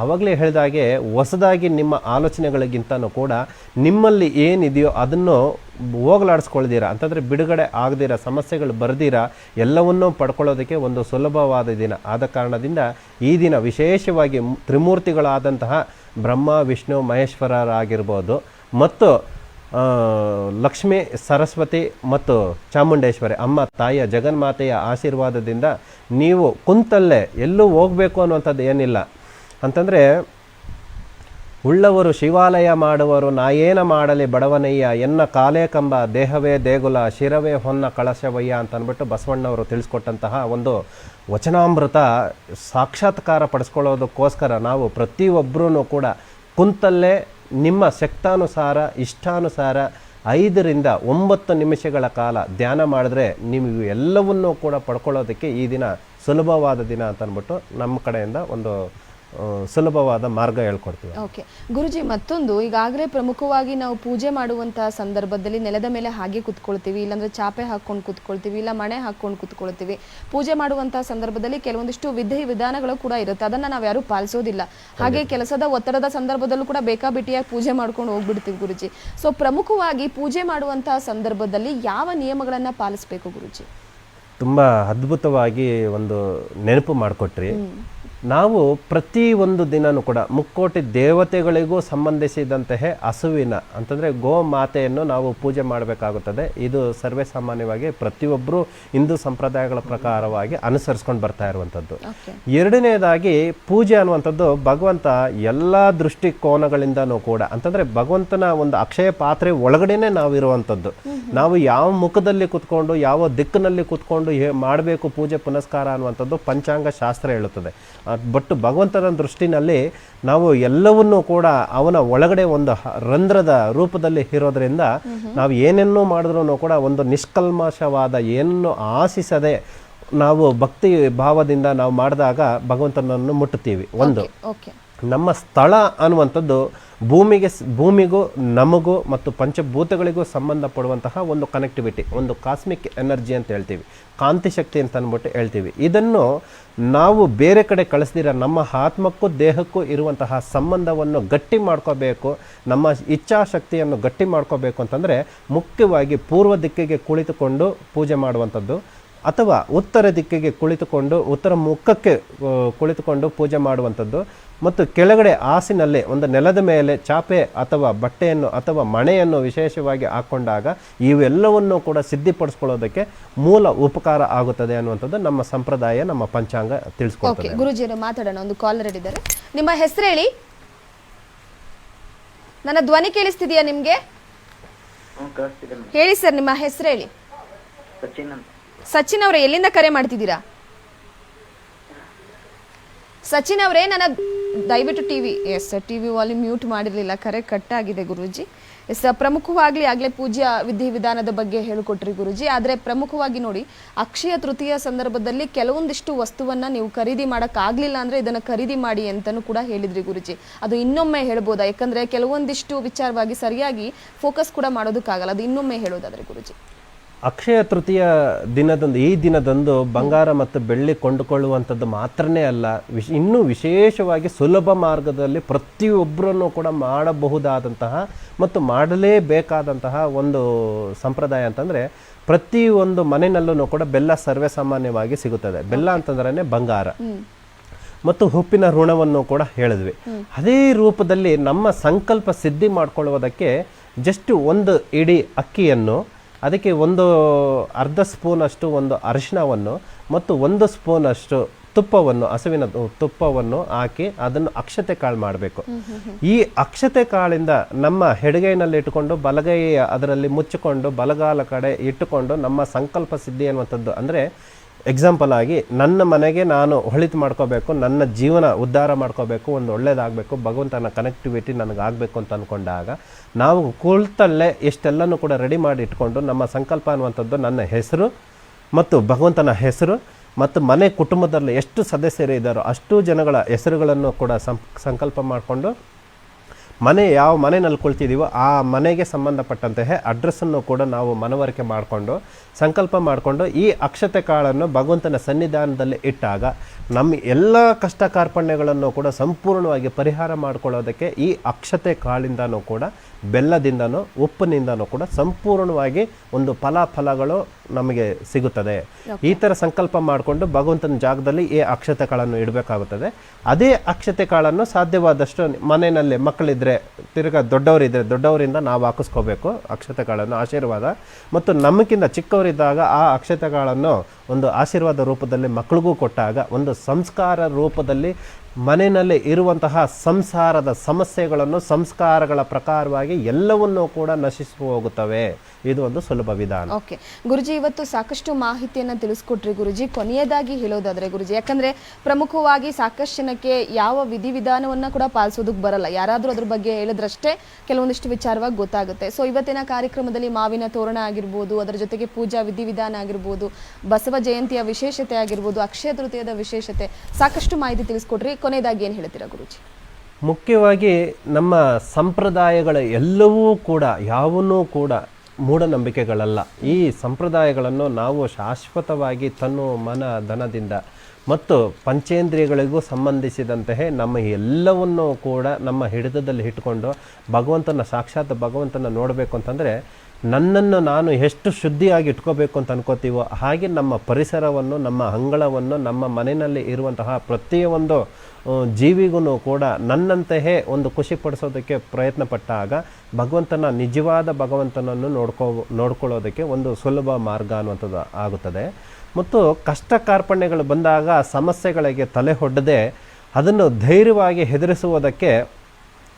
ಆವಾಗಲೇ ಹೇಳಿದಾಗೆ ಹೊಸದಾಗಿ ನಿಮ್ಮ ಆಲೋಚನೆಗಳಿಗಿಂತನೂ ಕೂಡ ನಿಮ್ಮಲ್ಲಿ ಏನಿದೆಯೋ ಅದನ್ನು ಹೋಗಲಾಡಿಸ್ಕೊಳ್ದಿರ ಅಂತಂದರೆ ಬಿಡುಗಡೆ ಆಗದಿರ, ಸಮಸ್ಯೆಗಳು ಬರ್ದಿರ, ಎಲ್ಲವನ್ನೂ ಪಡ್ಕೊಳ್ಳೋದಕ್ಕೆ ಒಂದು ಸುಲಭವಾದ ದಿನ. ಆದ ಕಾರಣದಿಂದ ಈ ದಿನ ವಿಶೇಷವಾಗಿ ತ್ರಿಮೂರ್ತಿಗಳಾದಂತಹ ಬ್ರಹ್ಮ, ವಿಷ್ಣು, ಮಹೇಶ್ವರರಾಗಿರ್ಬೋದು, ಮತ್ತು ಲಕ್ಷ್ಮಿ, ಸರಸ್ವತಿ ಮತ್ತು ಚಾಮುಂಡೇಶ್ವರಿ, ಅಮ್ಮ, ತಾಯಿಯ, ಜಗನ್ಮಾತೆಯ ಆಶೀರ್ವಾದದಿಂದ ನೀವು ಕುಂತಲ್ಲೇ ಎಲ್ಲೂ ಹೋಗಬೇಕು ಅನ್ನುವಂಥದ್ದು ಏನಿಲ್ಲ. ಅಂತಂದರೆ, ಉಳ್ಳವರು ಶಿವಾಲಯ ಮಾಡುವರು ನಾಯೇನ ಮಾಡಲಿ ಬಡವನಯ್ಯ, ಎನ್ನ ಕಾಲೇ ಕಂಬ, ದೇಹವೇ ದೇಗುಲ, ಶಿರವೇ ಹೊನ್ನ ಕಳಶವಯ್ಯ ಅಂತ ಅಂದ್ಬಿಟ್ಟು ಬಸವಣ್ಣವರು ತಿಳಿಸ್ಕೊಟ್ಟಂತಹ ಒಂದು ವಚನಾಮೃತ ಸಾಕ್ಷಾತ್ಕಾರ ಪಡಿಸ್ಕೊಳ್ಳೋದಕ್ಕೋಸ್ಕರ ನಾವು ಪ್ರತಿಯೊಬ್ಬರೂ ಕೂಡ ಕುಂತಲ್ಲೇ ನಿಮ್ಮ ಶಕ್ತಾನುಸಾರ, ಇಷ್ಟಾನುಸಾರ ಐದರಿಂದ ಒಂಬತ್ತು ನಿಮಿಷಗಳ ಕಾಲ ಧ್ಯಾನ ಮಾಡಿದ್ರೆ ನೀವು ಎಲ್ಲವನ್ನೂ ಕೂಡ ಪಡ್ಕೊಳ್ಳೋದಕ್ಕೆ ಈ ದಿನ ಸುಲಭವಾದ ದಿನ ಅಂತ ನಮ್ಮ ಕಡೆಯಿಂದ ಒಂದು ಸುಲಭವಾದ ಮಾರ್ಗ ಹೇಳ್ಕೊಡ್ತೀವಿ. ಓಕೆ. ಗುರುಜಿ ಮತ್ತೊಂದು. ಈಗಾಗಲೇ ಪ್ರಮುಖವಾಗಿ ನಾವು ಪೂಜೆ ಮಾಡುವಂತಹ ಸಂದರ್ಭದಲ್ಲಿ ನೆಲದ ಮೇಲೆ ಹಾಗೆ ಕುತ್ಕೊಳ್ತೀವಿ ಇಲ್ಲಾಂದ್ರೆ ಚಾಪೆ ಹಾಕೊಂಡು ಕುತ್ಕೊಳ್ತೀವಿ ಇಲ್ಲ ಮಣೆ ಹಾಕೊಂಡು ಕುತ್ಕೊಳ್ತೀವಿ. ಪೂಜೆ ಮಾಡುವಂತಹ ಸಂದರ್ಭದಲ್ಲಿ ಕೆಲವೊಂದಿಷ್ಟು ವಿಧಿ ವಿಧಾನಗಳು ಕೂಡ ಇರುತ್ತೆ. ಅದನ್ನ ನಾವು ಯಾರು ಪಾಲಿಸೋದಿಲ್ಲ. ಹಾಗೆ ಕೆಲಸದ ಒತ್ತಡದ ಸಂದರ್ಭದಲ್ಲೂ ಕೂಡ ಬೇಕಾಬಿಟ್ಟಿಯಾಗಿ ಪೂಜೆ ಮಾಡ್ಕೊಂಡು ಹೋಗ್ಬಿಡ್ತೀವಿ ಗುರುಜಿ. ಸೊ ಪ್ರಮುಖವಾಗಿ ಪೂಜೆ ಮಾಡುವಂತಹ ಸಂದರ್ಭದಲ್ಲಿ ಯಾವ ನಿಯಮಗಳನ್ನ ಪಾಲಿಸಬೇಕು ಗುರುಜಿ? ತುಂಬಾ ಅದ್ಭುತವಾಗಿ ಒಂದು ನೆನಪು ಮಾಡಿಕೊಟ್ರಿ. ನಾವು ಪ್ರತಿ ಒಂದು ದಿನನೂ ಕೂಡ ಮುಕ್ಕೋಟಿ ದೇವತೆಗಳಿಗೂ ಸಂಬಂಧಿಸಿದಂತಹ ಹಸುವಿನ ಅಂತಂದರೆ ಗೋ ಮಾತೆಯನ್ನು ನಾವು ಪೂಜೆ ಮಾಡಬೇಕಾಗುತ್ತದೆ. ಇದು ಸರ್ವೇ ಸಾಮಾನ್ಯವಾಗಿ ಪ್ರತಿಯೊಬ್ಬರು ಹಿಂದೂ ಸಂಪ್ರದಾಯಗಳ ಪ್ರಕಾರವಾಗಿ ಅನುಸರಿಸ್ಕೊಂಡು ಬರ್ತಾ ಇರುವಂಥದ್ದು. ಎರಡನೇದಾಗಿ ಪೂಜೆ ಅನ್ನುವಂಥದ್ದು ಭಗವಂತ ಎಲ್ಲ ದೃಷ್ಟಿಕೋನಗಳಿಂದನೂ ಕೂಡ ಅಂತಂದರೆ ಭಗವಂತನ ಒಂದು ಅಕ್ಷಯ ಪಾತ್ರೆ ಒಳಗಡೆನೆ ನಾವು ಇರುವಂಥದ್ದು. ನಾವು ಯಾವ ಮುಖದಲ್ಲಿ ಕುತ್ಕೊಂಡು ಯಾವ ದಿಕ್ಕಿನಲ್ಲಿ ಕುತ್ಕೊಂಡು ಮಾಡಬೇಕು ಪೂಜೆ ಪುನಸ್ಕಾರ ಅನ್ನುವಂಥದ್ದು ಪಂಚಾಂಗ ಶಾಸ್ತ್ರ ಹೇಳುತ್ತದೆ. ಬಟ್ ಭಗವಂತನ ದೃಷ್ಟಿನಲ್ಲಿ ನಾವು ಎಲ್ಲವನ್ನೂ ಕೂಡ ಅವನ ಒಳಗಡೆ ಒಂದು ರಂಧ್ರದ ರೂಪದಲ್ಲಿ ಇರೋದ್ರಿಂದ ನಾವು ಏನೇನೋ ಮಾಡಿದ್ರೂ ಕೂಡ ಒಂದು ನಿಷ್ಕಲ್ಮಶವಾದ ಏನನ್ನು ಆಶಿಸದೆ ನಾವು ಭಕ್ತಿ ಭಾವದಿಂದ ನಾವು ಮಾಡಿದಾಗ ಭಗವಂತನನ್ನು ಮುಟ್ಟುತ್ತೀವಿ. ಒಂದು. ಓಕೆ. ನಮ್ಮ ಸ್ಥಳ ಅನ್ನುವಂಥದ್ದು ಭೂಮಿಗೆ ಭೂಮಿಗೂ ನಮಗೂ ಮತ್ತು ಪಂಚಭೂತಗಳಿಗೂ ಸಂಬಂಧಪಡುವಂತಹ ಒಂದು ಕನೆಕ್ಟಿವಿಟಿ ಒಂದು ಕಾಸ್ಮಿಕ್ ಎನರ್ಜಿ ಅಂತ ಹೇಳ್ತೀವಿ. ಕಾಂತಿ ಶಕ್ತಿ ಅಂತ ಅಂದ್ಬಿಟ್ಟು ಹೇಳ್ತೀವಿ. ಇದನ್ನು ನಾವು ಬೇರೆ ಕಡೆ ಕಳಿಸ್ದಿರ ನಮ್ಮ ಆತ್ಮಕ್ಕೂ ದೇಹಕ್ಕೂ ಇರುವಂತಹ ಸಂಬಂಧವನ್ನು ಗಟ್ಟಿ ಮಾಡ್ಕೋಬೇಕು, ನಮ್ಮ ಇಚ್ಛಾಶಕ್ತಿಯನ್ನು ಗಟ್ಟಿ ಮಾಡ್ಕೋಬೇಕು ಅಂತಂದರೆ ಮುಖ್ಯವಾಗಿ ಪೂರ್ವ ದಿಕ್ಕಿಗೆ ಕುಳಿತುಕೊಂಡು ಪೂಜೆ ಮಾಡುವಂಥದ್ದು ಅಥವಾ ಉತ್ತರ ದಿಕ್ಕಿಗೆ ಕುಳಿತುಕೊಂಡು, ಉತ್ತರ ಮುಖಕ್ಕೆ ಕುಳಿತುಕೊಂಡು ಪೂಜೆ ಮಾಡುವಂಥದ್ದು. ಮತ್ತು ಕೆಳಗಡೆ ಹಾಸಿನಲ್ಲೇ ಒಂದು ನೆಲದ ಮೇಲೆ ಚಾಪೆ ಅಥವಾ ಬಟ್ಟೆಯನ್ನು ಅಥವಾ ಮಣೆಯನ್ನು ವಿಶೇಷವಾಗಿ ಹಾಕ್ಕೊಂಡಾಗ ಇವೆಲ್ಲವನ್ನು ಕೂಡ ಸಿದ್ಧಿಪಡಿಸ್ಕೊಳ್ಳೋದಕ್ಕೆ ಮೂಲ ಉಪಕಾರ ಆಗುತ್ತದೆ ಅನ್ನುವಂಥದ್ದು ನಮ್ಮ ಸಂಪ್ರದಾಯ ನಮ್ಮ ಪಂಚಾಂಗ ಓಕೆ ತಿಳಿಸ್ಕೊಡ್ತದೆ ಗುರುಜಿಯವರು ಮಾತಾಡೋಣ ಒಂದು ಕಾಲರ್ ಇದ್ದಾರೆ. ನಿಮ್ಮ ಹೆಸರು ಹೇಳಿ? ನನ್ನ ಧ್ವನಿ ಕೇಳಿಸ್ತಿದೆಯಾ ನಿಮ್ಗೆ? ಹೇಳಿ ಸರ್ ನಿಮ್ಮ ಹೆಸರು ಹೇಳಿ. ಸಚಿನ್ ಅಂತ. ಸಚಿನ್ ಅವರೇ ಎಲ್ಲಿಂದ ಕರೆ ಮಾಡ್ತಿದ್ದೀರಾ? ಸಚಿನ್ ಅವರೇ ನನ್ನ ದಯವಿಟ್ಟು TV, yes, TV volume mute ಮಾಡಿರಲಿಲ್ಲ. ಕರೆ ಕಟ್ ಆಗಿದೆ ಗುರುಜಿ. ಎಸ್, ಪ್ರಮುಖವಾಗ್ಲಿ ಆಗಲೇ ಪೂಜ್ಯ ವಿಧಿವಿಧಾನದ ಬಗ್ಗೆ ಹೇಳಿಕೊಟ್ರಿ ಗುರುಜಿ. ಆದರೆ ಪ್ರಮುಖವಾಗಿ ನೋಡಿ, ಅಕ್ಷಯ ತೃತೀಯ ಸಂದರ್ಭದಲ್ಲಿ ಕೆಲವೊಂದಿಷ್ಟು ವಸ್ತುವನ್ನ ನೀವು ಖರೀದಿ ಮಾಡೋಕ್ಕಾಗಲಿಲ್ಲ ಅಂದರೆ ಇದನ್ನ ಖರೀದಿ ಮಾಡಿ ಅಂತಲೂ ಕೂಡ ಹೇಳಿದ್ರಿ ಗುರುಜಿ. ಅದು ಇನ್ನೊಮ್ಮೆ ಹೇಳ್ಬೋದಾ? ಯಾಕಂದ್ರೆ ಕೆಲವೊಂದಿಷ್ಟು ವಿಚಾರವಾಗಿ ಸರಿಯಾಗಿ ಫೋಕಸ್ ಕೂಡ ಮಾಡೋದಕ್ಕಾಗಲ್ಲ. ಅದು ಇನ್ನೊಮ್ಮೆ ಹೇಳೋದಾದ್ರೆ ಗುರುಜಿ. ಅಕ್ಷಯ ತೃತೀಯ ದಿನದಂದು ಈ ದಿನದಂದು ಬಂಗಾರ ಮತ್ತು ಬೆಳ್ಳಿ ಕೊಂಡುಕೊಳ್ಳುವಂಥದ್ದು ಮಾತ್ರನೇ ಅಲ್ಲ ವಿಶ್ ಇನ್ನೂ ವಿಶೇಷವಾಗಿ ಸುಲಭ ಮಾರ್ಗದಲ್ಲಿ ಪ್ರತಿಯೊಬ್ಬರನ್ನು ಕೂಡ ಮಾಡಬಹುದಾದಂತಹ ಮತ್ತು ಮಾಡಲೇಬೇಕಾದಂತಹ ಒಂದು ಸಂಪ್ರದಾಯ ಅಂತಂದರೆ ಪ್ರತಿಯೊಂದು ಮನೆಯಲ್ಲೂ ಕೂಡ ಬೆಲ್ಲ ಸರ್ವೇ ಸಾಮಾನ್ಯವಾಗಿ ಸಿಗುತ್ತದೆ. ಬೆಲ್ಲ ಅಂತಂದ್ರೆ ಬಂಗಾರ. ಮತ್ತು ಉಪ್ಪಿನ ಋಣವನ್ನು ಕೂಡ ಹೇಳಿದ್ವಿ. ಅದೇ ರೂಪದಲ್ಲಿ ನಮ್ಮ ಸಂಕಲ್ಪ ಸಿದ್ಧಿ ಮಾಡ್ಕೊಳ್ಳುವುದಕ್ಕೆ ಜಸ್ಟ್ ಒಂದು ಇಡೀ ಅಕ್ಕಿಯನ್ನು ಅದಕ್ಕೆ ಒಂದು ಅರ್ಧ ಸ್ಪೂನಷ್ಟು ಒಂದು ಅರಿಶಿಣವನ್ನು ಮತ್ತು ಒಂದು ಸ್ಪೂನಷ್ಟು ತುಪ್ಪವನ್ನು, ಹಸುವಿನ ತುಪ್ಪವನ್ನು ಹಾಕಿ ಅದನ್ನು ಅಕ್ಷತೆ ಕಾಳು ಮಾಡಬೇಕು. ಈ ಅಕ್ಷತೆ ಕಾಳಿಂದ ನಮ್ಮ ಹೆಡಗೈನಲ್ಲಿ ಇಟ್ಟುಕೊಂಡು ಬಲಗೈ ಅದರಲ್ಲಿ ಮುಚ್ಚಿಕೊಂಡು, ಬಲಗಾಲ ಕಡೆ ಇಟ್ಟುಕೊಂಡು ನಮ್ಮ ಸಂಕಲ್ಪ ಸಿದ್ಧಿ ಅನ್ನುವಂಥದ್ದು ಅಂದರೆ ಎಕ್ಸಾಂಪಲ್ ಆಗಿ, ನನ್ನ ಮನೆಗೆ ನಾನು ಹೊಳಿತು ಮಾಡ್ಕೋಬೇಕು, ನನ್ನ ಜೀವನ ಉದ್ಧಾರ ಮಾಡ್ಕೋಬೇಕು, ಒಂದು ಒಳ್ಳೇದಾಗಬೇಕು, ಭಗವಂತನ ಕನೆಕ್ಟಿವಿಟಿ ನನಗಾಗಬೇಕು ಅಂತ ಅಂದ್ಕೊಂಡಾಗ ನಾವು ಕುಳ್ತಲ್ಲೇ ಎಷ್ಟೆಲ್ಲನೂ ಕೂಡ ರೆಡಿ ಮಾಡಿ ಇಟ್ಕೊಂಡು, ನಮ್ಮ ಸಂಕಲ್ಪ ಅನ್ನುವಂಥದ್ದು ನನ್ನ ಹೆಸರು ಮತ್ತು ಭಗವಂತನ ಹೆಸರು ಮತ್ತು ಮನೆ ಕುಟುಂಬದಲ್ಲಿ ಎಷ್ಟು ಸದಸ್ಯರು ಇದ್ದಾರೋ ಅಷ್ಟು ಜನಗಳ ಹೆಸರುಗಳನ್ನು ಕೂಡ ಸಂಕಲ್ಪ ಮಾಡಿಕೊಂಡು, ಮನೆ ಯಾವ ಮನೆಯಲ್ಲಿ ಕುಳಿತಿದ್ದೀವೋ ಆ ಮನೆಗೆ ಸಂಬಂಧಪಟ್ಟಂತಹ ಅಡ್ರೆಸ್ಸನ್ನು ಕೂಡ ನಾವು ಮನವರಿಕೆ ಮಾಡಿಕೊಂಡು ಸಂಕಲ್ಪ ಮಾಡಿಕೊಂಡು ಈ ಅಕ್ಷತೆ ಕಾಳನ್ನು ಭಗವಂತನ ಸನ್ನಿಧಾನದಲ್ಲಿ ಇಟ್ಟಾಗ ನಮ್ಮ ಎಲ್ಲ ಕಷ್ಟ ಕಾರ್ಪಣ್ಯಗಳನ್ನು ಕೂಡ ಸಂಪೂರ್ಣವಾಗಿ ಪರಿಹಾರ ಮಾಡ್ಕೊಳ್ಳೋದಕ್ಕೆ ಈ ಅಕ್ಷತೆ ಕಾಳಿಂದನೂ ಕೂಡ ಬೆಲ್ಲದಿಂದನೂ ಉಪ್ಪಿನಿಂದನೂ ಕೂಡ ಸಂಪೂರ್ಣವಾಗಿ ಒಂದು ಫಲಾಫಲಗಳು ನಮಗೆ ಸಿಗುತ್ತದೆ. ಈ ಥರ ಸಂಕಲ್ಪ ಮಾಡಿಕೊಂಡು ಭಗವಂತನ ಜಾಗದಲ್ಲಿ ಈ ಅಕ್ಷತೆ ಕಾಳನ್ನು ಇಡಬೇಕಾಗುತ್ತದೆ. ಅದೇ ಅಕ್ಷತೆ ಕಾಳನ್ನು ಸಾಧ್ಯವಾದಷ್ಟು ಮನೆಯಲ್ಲಿ ಮಕ್ಕಳಿದ್ರೆ ತಿರ್ಗಾ ದೊಡ್ಡವರಿದ್ದರೆ ದೊಡ್ಡವರಿಂದ ನಾವು ಹಾಕಿಸ್ಕೋಬೇಕು ಅಕ್ಷತೆ ಕಾಳನ್ನು ಆಶೀರ್ವಾದ. ಮತ್ತು ನಮಗಿಂತ ಚಿಕ್ಕವರಿದ್ದಾಗ ಆ ಅಕ್ಷತೆಗಳನ್ನು ಒಂದು ಆಶೀರ್ವಾದ ರೂಪದಲ್ಲಿ ಮಕ್ಕಳಿಗೂ ಕೊಟ್ಟಾಗ, ಒಂದು ಸಂಸ್ಕಾರ ರೂಪದಲ್ಲಿ ಮನೆಯಲ್ಲಿ ಇರುವಂತಹ ಸಂಸಾರದ ಸಮಸ್ಯೆಗಳನ್ನು, ಸಂಸ್ಕಾರಗಳ ಪ್ರಕಾರವಾಗಿ ಎಲ್ಲವನ್ನೂ ಕೂಡ ನಶಿಸಿ ಹೋಗುತ್ತವೆ ಇದು ಒಂದು ಸುಲಭ ವಿಧಾನ. ಓಕೆ. ಗುರುಜಿ ಇವತ್ತು ಸಾಕಷ್ಟು ಮಾಹಿತಿಯನ್ನು ತಿಳಿಸ್ಕೊಟ್ರಿ ಗುರುಜಿ. ಕೊನೆಯದಾಗಿ ಹೇಳೋದಾದ್ರೆ ಗುರುಜಿ ಯಾಕಂದ್ರೆ ಪ್ರಮುಖವಾಗಿ ಸಾಕಷ್ಟು ಜನಕ್ಕೆ ಯಾವ ವಿಧಿವಿಧಾನವನ್ನ ಕೂಡ ಪಾಲಿಸೋದಕ್ಕೆ ಬರಲ್ಲ. ಯಾರಾದರೂ ಅದ್ರ ಬಗ್ಗೆ ಹೇಳಿದ್ರಷ್ಟೇ ಕೆಲವೊಂದಿಷ್ಟು ವಿಚಾರವಾಗಿ ಗೊತ್ತಾಗುತ್ತೆ. ಸೊ ಇವತ್ತಿನ ಕಾರ್ಯಕ್ರಮದಲ್ಲಿ ಮಾವಿನ ತೋರಣ ಆಗಿರ್ಬೋದು ಅದರ ಜೊತೆಗೆ ಪೂಜಾ ವಿಧಿವಿಧಾನ ಆಗಿರ್ಬೋದು ಬಸವ ಜಯಂತಿಯ ವಿಶೇಷತೆ ಆಗಿರ್ಬೋದು ಅಕ್ಷಯ ತೃತೀಯದ ವಿಶೇಷತೆ ಸಾಕಷ್ಟು ಮಾಹಿತಿ ತಿಳಿಸ್ಕೊಟ್ರಿ. ಕೊನೆಯದಾಗಿ ಏನು ಹೇಳ್ತೀರಾ ಗುರುಜಿ? ಮುಖ್ಯವಾಗಿ ನಮ್ಮ ಸಂಪ್ರದಾಯಗಳ ಎಲ್ಲವೂ ಕೂಡ ಯಾವನ್ನೂ ಕೂಡ ಮೂಢನಂಬಿಕೆಗಳಲ್ಲ. ಈ ಸಂಪ್ರದಾಯಗಳನ್ನು ನಾವು ಶಾಶ್ವತವಾಗಿ ತನ್ನು ಮನ ಧನದಿಂದ ಮತ್ತು ಪಂಚೇಂದ್ರಿಯಗಳಿಗೂ ಸಂಬಂಧಿಸಿದಂತಹ ನಮ್ಮ ಎಲ್ಲವನ್ನೂ ಕೂಡ ನಮ್ಮ ಹಿಡಿತದಲ್ಲಿ ಇಟ್ಕೊಂಡು ಭಗವಂತನ ಸಾಕ್ಷಾತ್ ಭಗವಂತನ ನೋಡಬೇಕು ಅಂತಂದರೆ ನನ್ನನ್ನು ನಾನು ಎಷ್ಟು ಶುದ್ಧಿಯಾಗಿ ಇಟ್ಕೋಬೇಕು ಅಂತ ಅನ್ಕೋತೀವೋ ಹಾಗೆ ನಮ್ಮ ಪರಿಸರವನ್ನು, ನಮ್ಮ ಅಂಗಳವನ್ನು, ನಮ್ಮ ಮನೆಯಲ್ಲಿ ಇರುವಂತಹ ಪ್ರತಿಯೊಂದು ಜೀವಿಗೂ ಕೂಡ ನನ್ನಂತೆಯೇ ಒಂದು ಖುಷಿ ಪಡಿಸೋದಕ್ಕೆ ಪ್ರಯತ್ನ ಭಗವಂತನ, ನಿಜವಾದ ಭಗವಂತನನ್ನು ನೋಡ್ಕೋ, ನೋಡ್ಕೊಳ್ಳೋದಕ್ಕೆ ಒಂದು ಸುಲಭ ಮಾರ್ಗ ಅನ್ನುವಂಥದ್ದು ಆಗುತ್ತದೆ. ಮತ್ತು ಕಷ್ಟ ಕಾರ್ಪಣ್ಯಗಳು ಬಂದಾಗ ಸಮಸ್ಯೆಗಳಿಗೆ ತಲೆ ಹೊಡ್ಡದೆ ಅದನ್ನು ಧೈರ್ಯವಾಗಿ ಹೆದರಿಸುವುದಕ್ಕೆ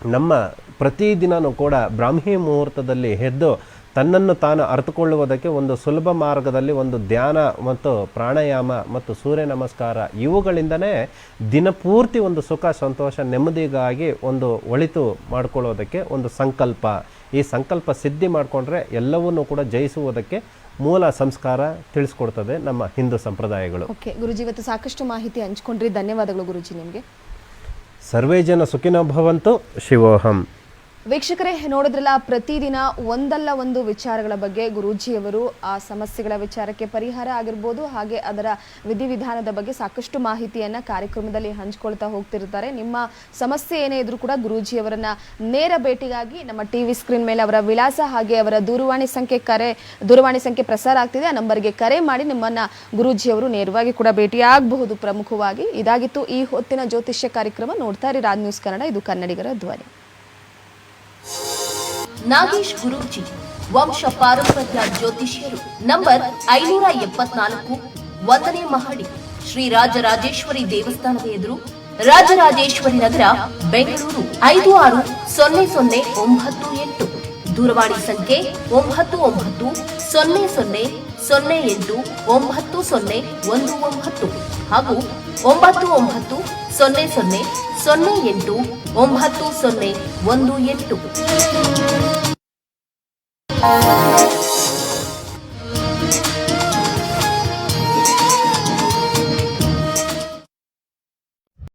ನಮ್ಮ ಪ್ರತಿದಿನವೂ ಕೂಡ ಬ್ರಾಹ್ಮಿ ಮುಹೂರ್ತದಲ್ಲಿ ಎದ್ದು ತನ್ನನ್ನು ತಾನು ಅರ್ಥಕೊಳ್ಳುವುದಕ್ಕೆ ಒಂದು ಸುಲಭ ಮಾರ್ಗದಲ್ಲಿ ಒಂದು ಧ್ಯಾನ ಮತ್ತು ಪ್ರಾಣಾಯಾಮ ಮತ್ತು ಸೂರ್ಯ ನಮಸ್ಕಾರ ಇವುಗಳಿಂದನೇ ದಿನಪೂರ್ತಿ ಒಂದು ಸುಖ ಸಂತೋಷ ನೆಮ್ಮದಿಗಾಗಿ ಒಂದು ಒಳಿತು ಮಾಡ್ಕೊಳ್ಳೋದಕ್ಕೆ ಒಂದು ಸಂಕಲ್ಪ. ಈ ಸಂಕಲ್ಪ ಸಿದ್ಧಿ ಮಾಡಿಕೊಂಡ್ರೆ ಎಲ್ಲವನ್ನೂ ಕೂಡ ಜಯಿಸುವುದಕ್ಕೆ ಮೂಲ ಸಂಸ್ಕಾರ ತಿಳಿಸ್ಕೊಡ್ತದೆ ನಮ್ಮ ಹಿಂದೂ ಸಂಪ್ರದಾಯಗಳು. ಓಕೆ ಗುರುಜಿ ಇವತ್ತು ಸಾಕಷ್ಟು ಮಾಹಿತಿ ಹಂಚ್ಕೊಂಡ್ರಿ ಧನ್ಯವಾದಗಳು ಗುರುಜಿ ನಿಮಗೆ. ಸರ್ವೇ ಜನ ಸುಖಿನೋ ಭವಂತು ಶಿವೋಹಂ. ವೀಕ್ಷಕರೇ, ನೋಡಿದ್ರಲ್ಲ, ಪ್ರತಿದಿನ ಒಂದಲ್ಲ ಒಂದು ವಿಚಾರಗಳ ಬಗ್ಗೆ ಗುರೂಜಿಯವರು ಆ ಸಮಸ್ಯೆಗಳ ವಿಚಾರಕ್ಕೆ ಪರಿಹಾರ ಆಗಿರ್ಬೋದು, ಹಾಗೆ ಅದರ ವಿಧಿವಿಧಾನದ ಬಗ್ಗೆ ಸಾಕಷ್ಟು ಮಾಹಿತಿಯನ್ನು ಕಾರ್ಯಕ್ರಮದಲ್ಲಿ ಹಂಚ್ಕೊಳ್ತಾ ಹೋಗ್ತಿರ್ತಾರೆ. ನಿಮ್ಮ ಸಮಸ್ಯೆ ಏನೇ ಇದ್ರೂ ಕೂಡ ಗುರೂಜಿಯವರನ್ನ ನೇರ ಭೇಟಿಗಾಗಿ ನಮ್ಮ ಟಿವಿ ಸ್ಕ್ರೀನ್ ಮೇಲೆ ಅವರ ವಿಳಾಸ ಹಾಗೆ ಅವರ ದೂರವಾಣಿ ಸಂಖ್ಯೆ ಕರೆ, ದೂರವಾಣಿ ಸಂಖ್ಯೆ ಪ್ರಸಾರ ಆಗ್ತಿದೆ. ಆ ನಂಬರ್ಗೆ ಕರೆ ಮಾಡಿ ನಿಮ್ಮನ್ನು ಗುರೂಜಿಯವರು ನೇರವಾಗಿ ಕೂಡ ಭೇಟಿಯಾಗಬಹುದು. ಪ್ರಮುಖವಾಗಿ ಇದಾಗಿತ್ತು ಈ ಹೊತ್ತಿನ ಜ್ಯೋತಿಷ್ಯ ಕಾರ್ಯಕ್ರಮ. ನೋಡ್ತಾ ಇರಿ, ರಾಜ್ ನ್ಯೂಸ್ ಕನ್ನಡ. ಇದು ಕನ್ನಡಿಗರ ಧ್ವನಿ. ನಾಗೇಶ್ ಗುರೂಜಿ, ವಂಶ ಪಾರಂಪರ್ಯ ಜ್ಯೋತಿಷ್ಯರು, ನಂಬರ್ ಐನೂರ ಎಪ್ಪತ್ನಾಲ್ಕು, ಒಂದನೇ ಮಹಡಿ, ಶ್ರೀ ರಾಜರಾಜೇಶ್ವರಿ ದೇವಸ್ಥಾನದ ಎದುರು, ರಾಜರಾಜೇಶ್ವರಿ ನಗರ, ಬೆಂಗಳೂರು, ಐದು ಆರು ಸೊನ್ನೆ ಸೊನ್ನೆ ಒಂಬತ್ತು ಎಂಟು. ದೂರವಾಣಿ ಸಂಖ್ಯೆ ಒಂಬತ್ತು ಒಂಬತ್ತು ಸೊನ್ನೆ ಸೊನ್ನೆ ಸೊನ್ನೆ ಎಂಟು ಒಂಬತ್ತು ಸೊನ್ನೆ ಒಂದು ಒಂಬತ್ತು ಹಾಗೂ ಒಂಬತ್ತು ಒಂಬತ್ತು ಸೊನ್ನೆ ಸೊನ್ನೆ ಸೊನ್ನೆ ಎಂಟು ಒಂಬತ್ತು ಸೊನ್ನೆ ಒಂದು ಎಂಟು.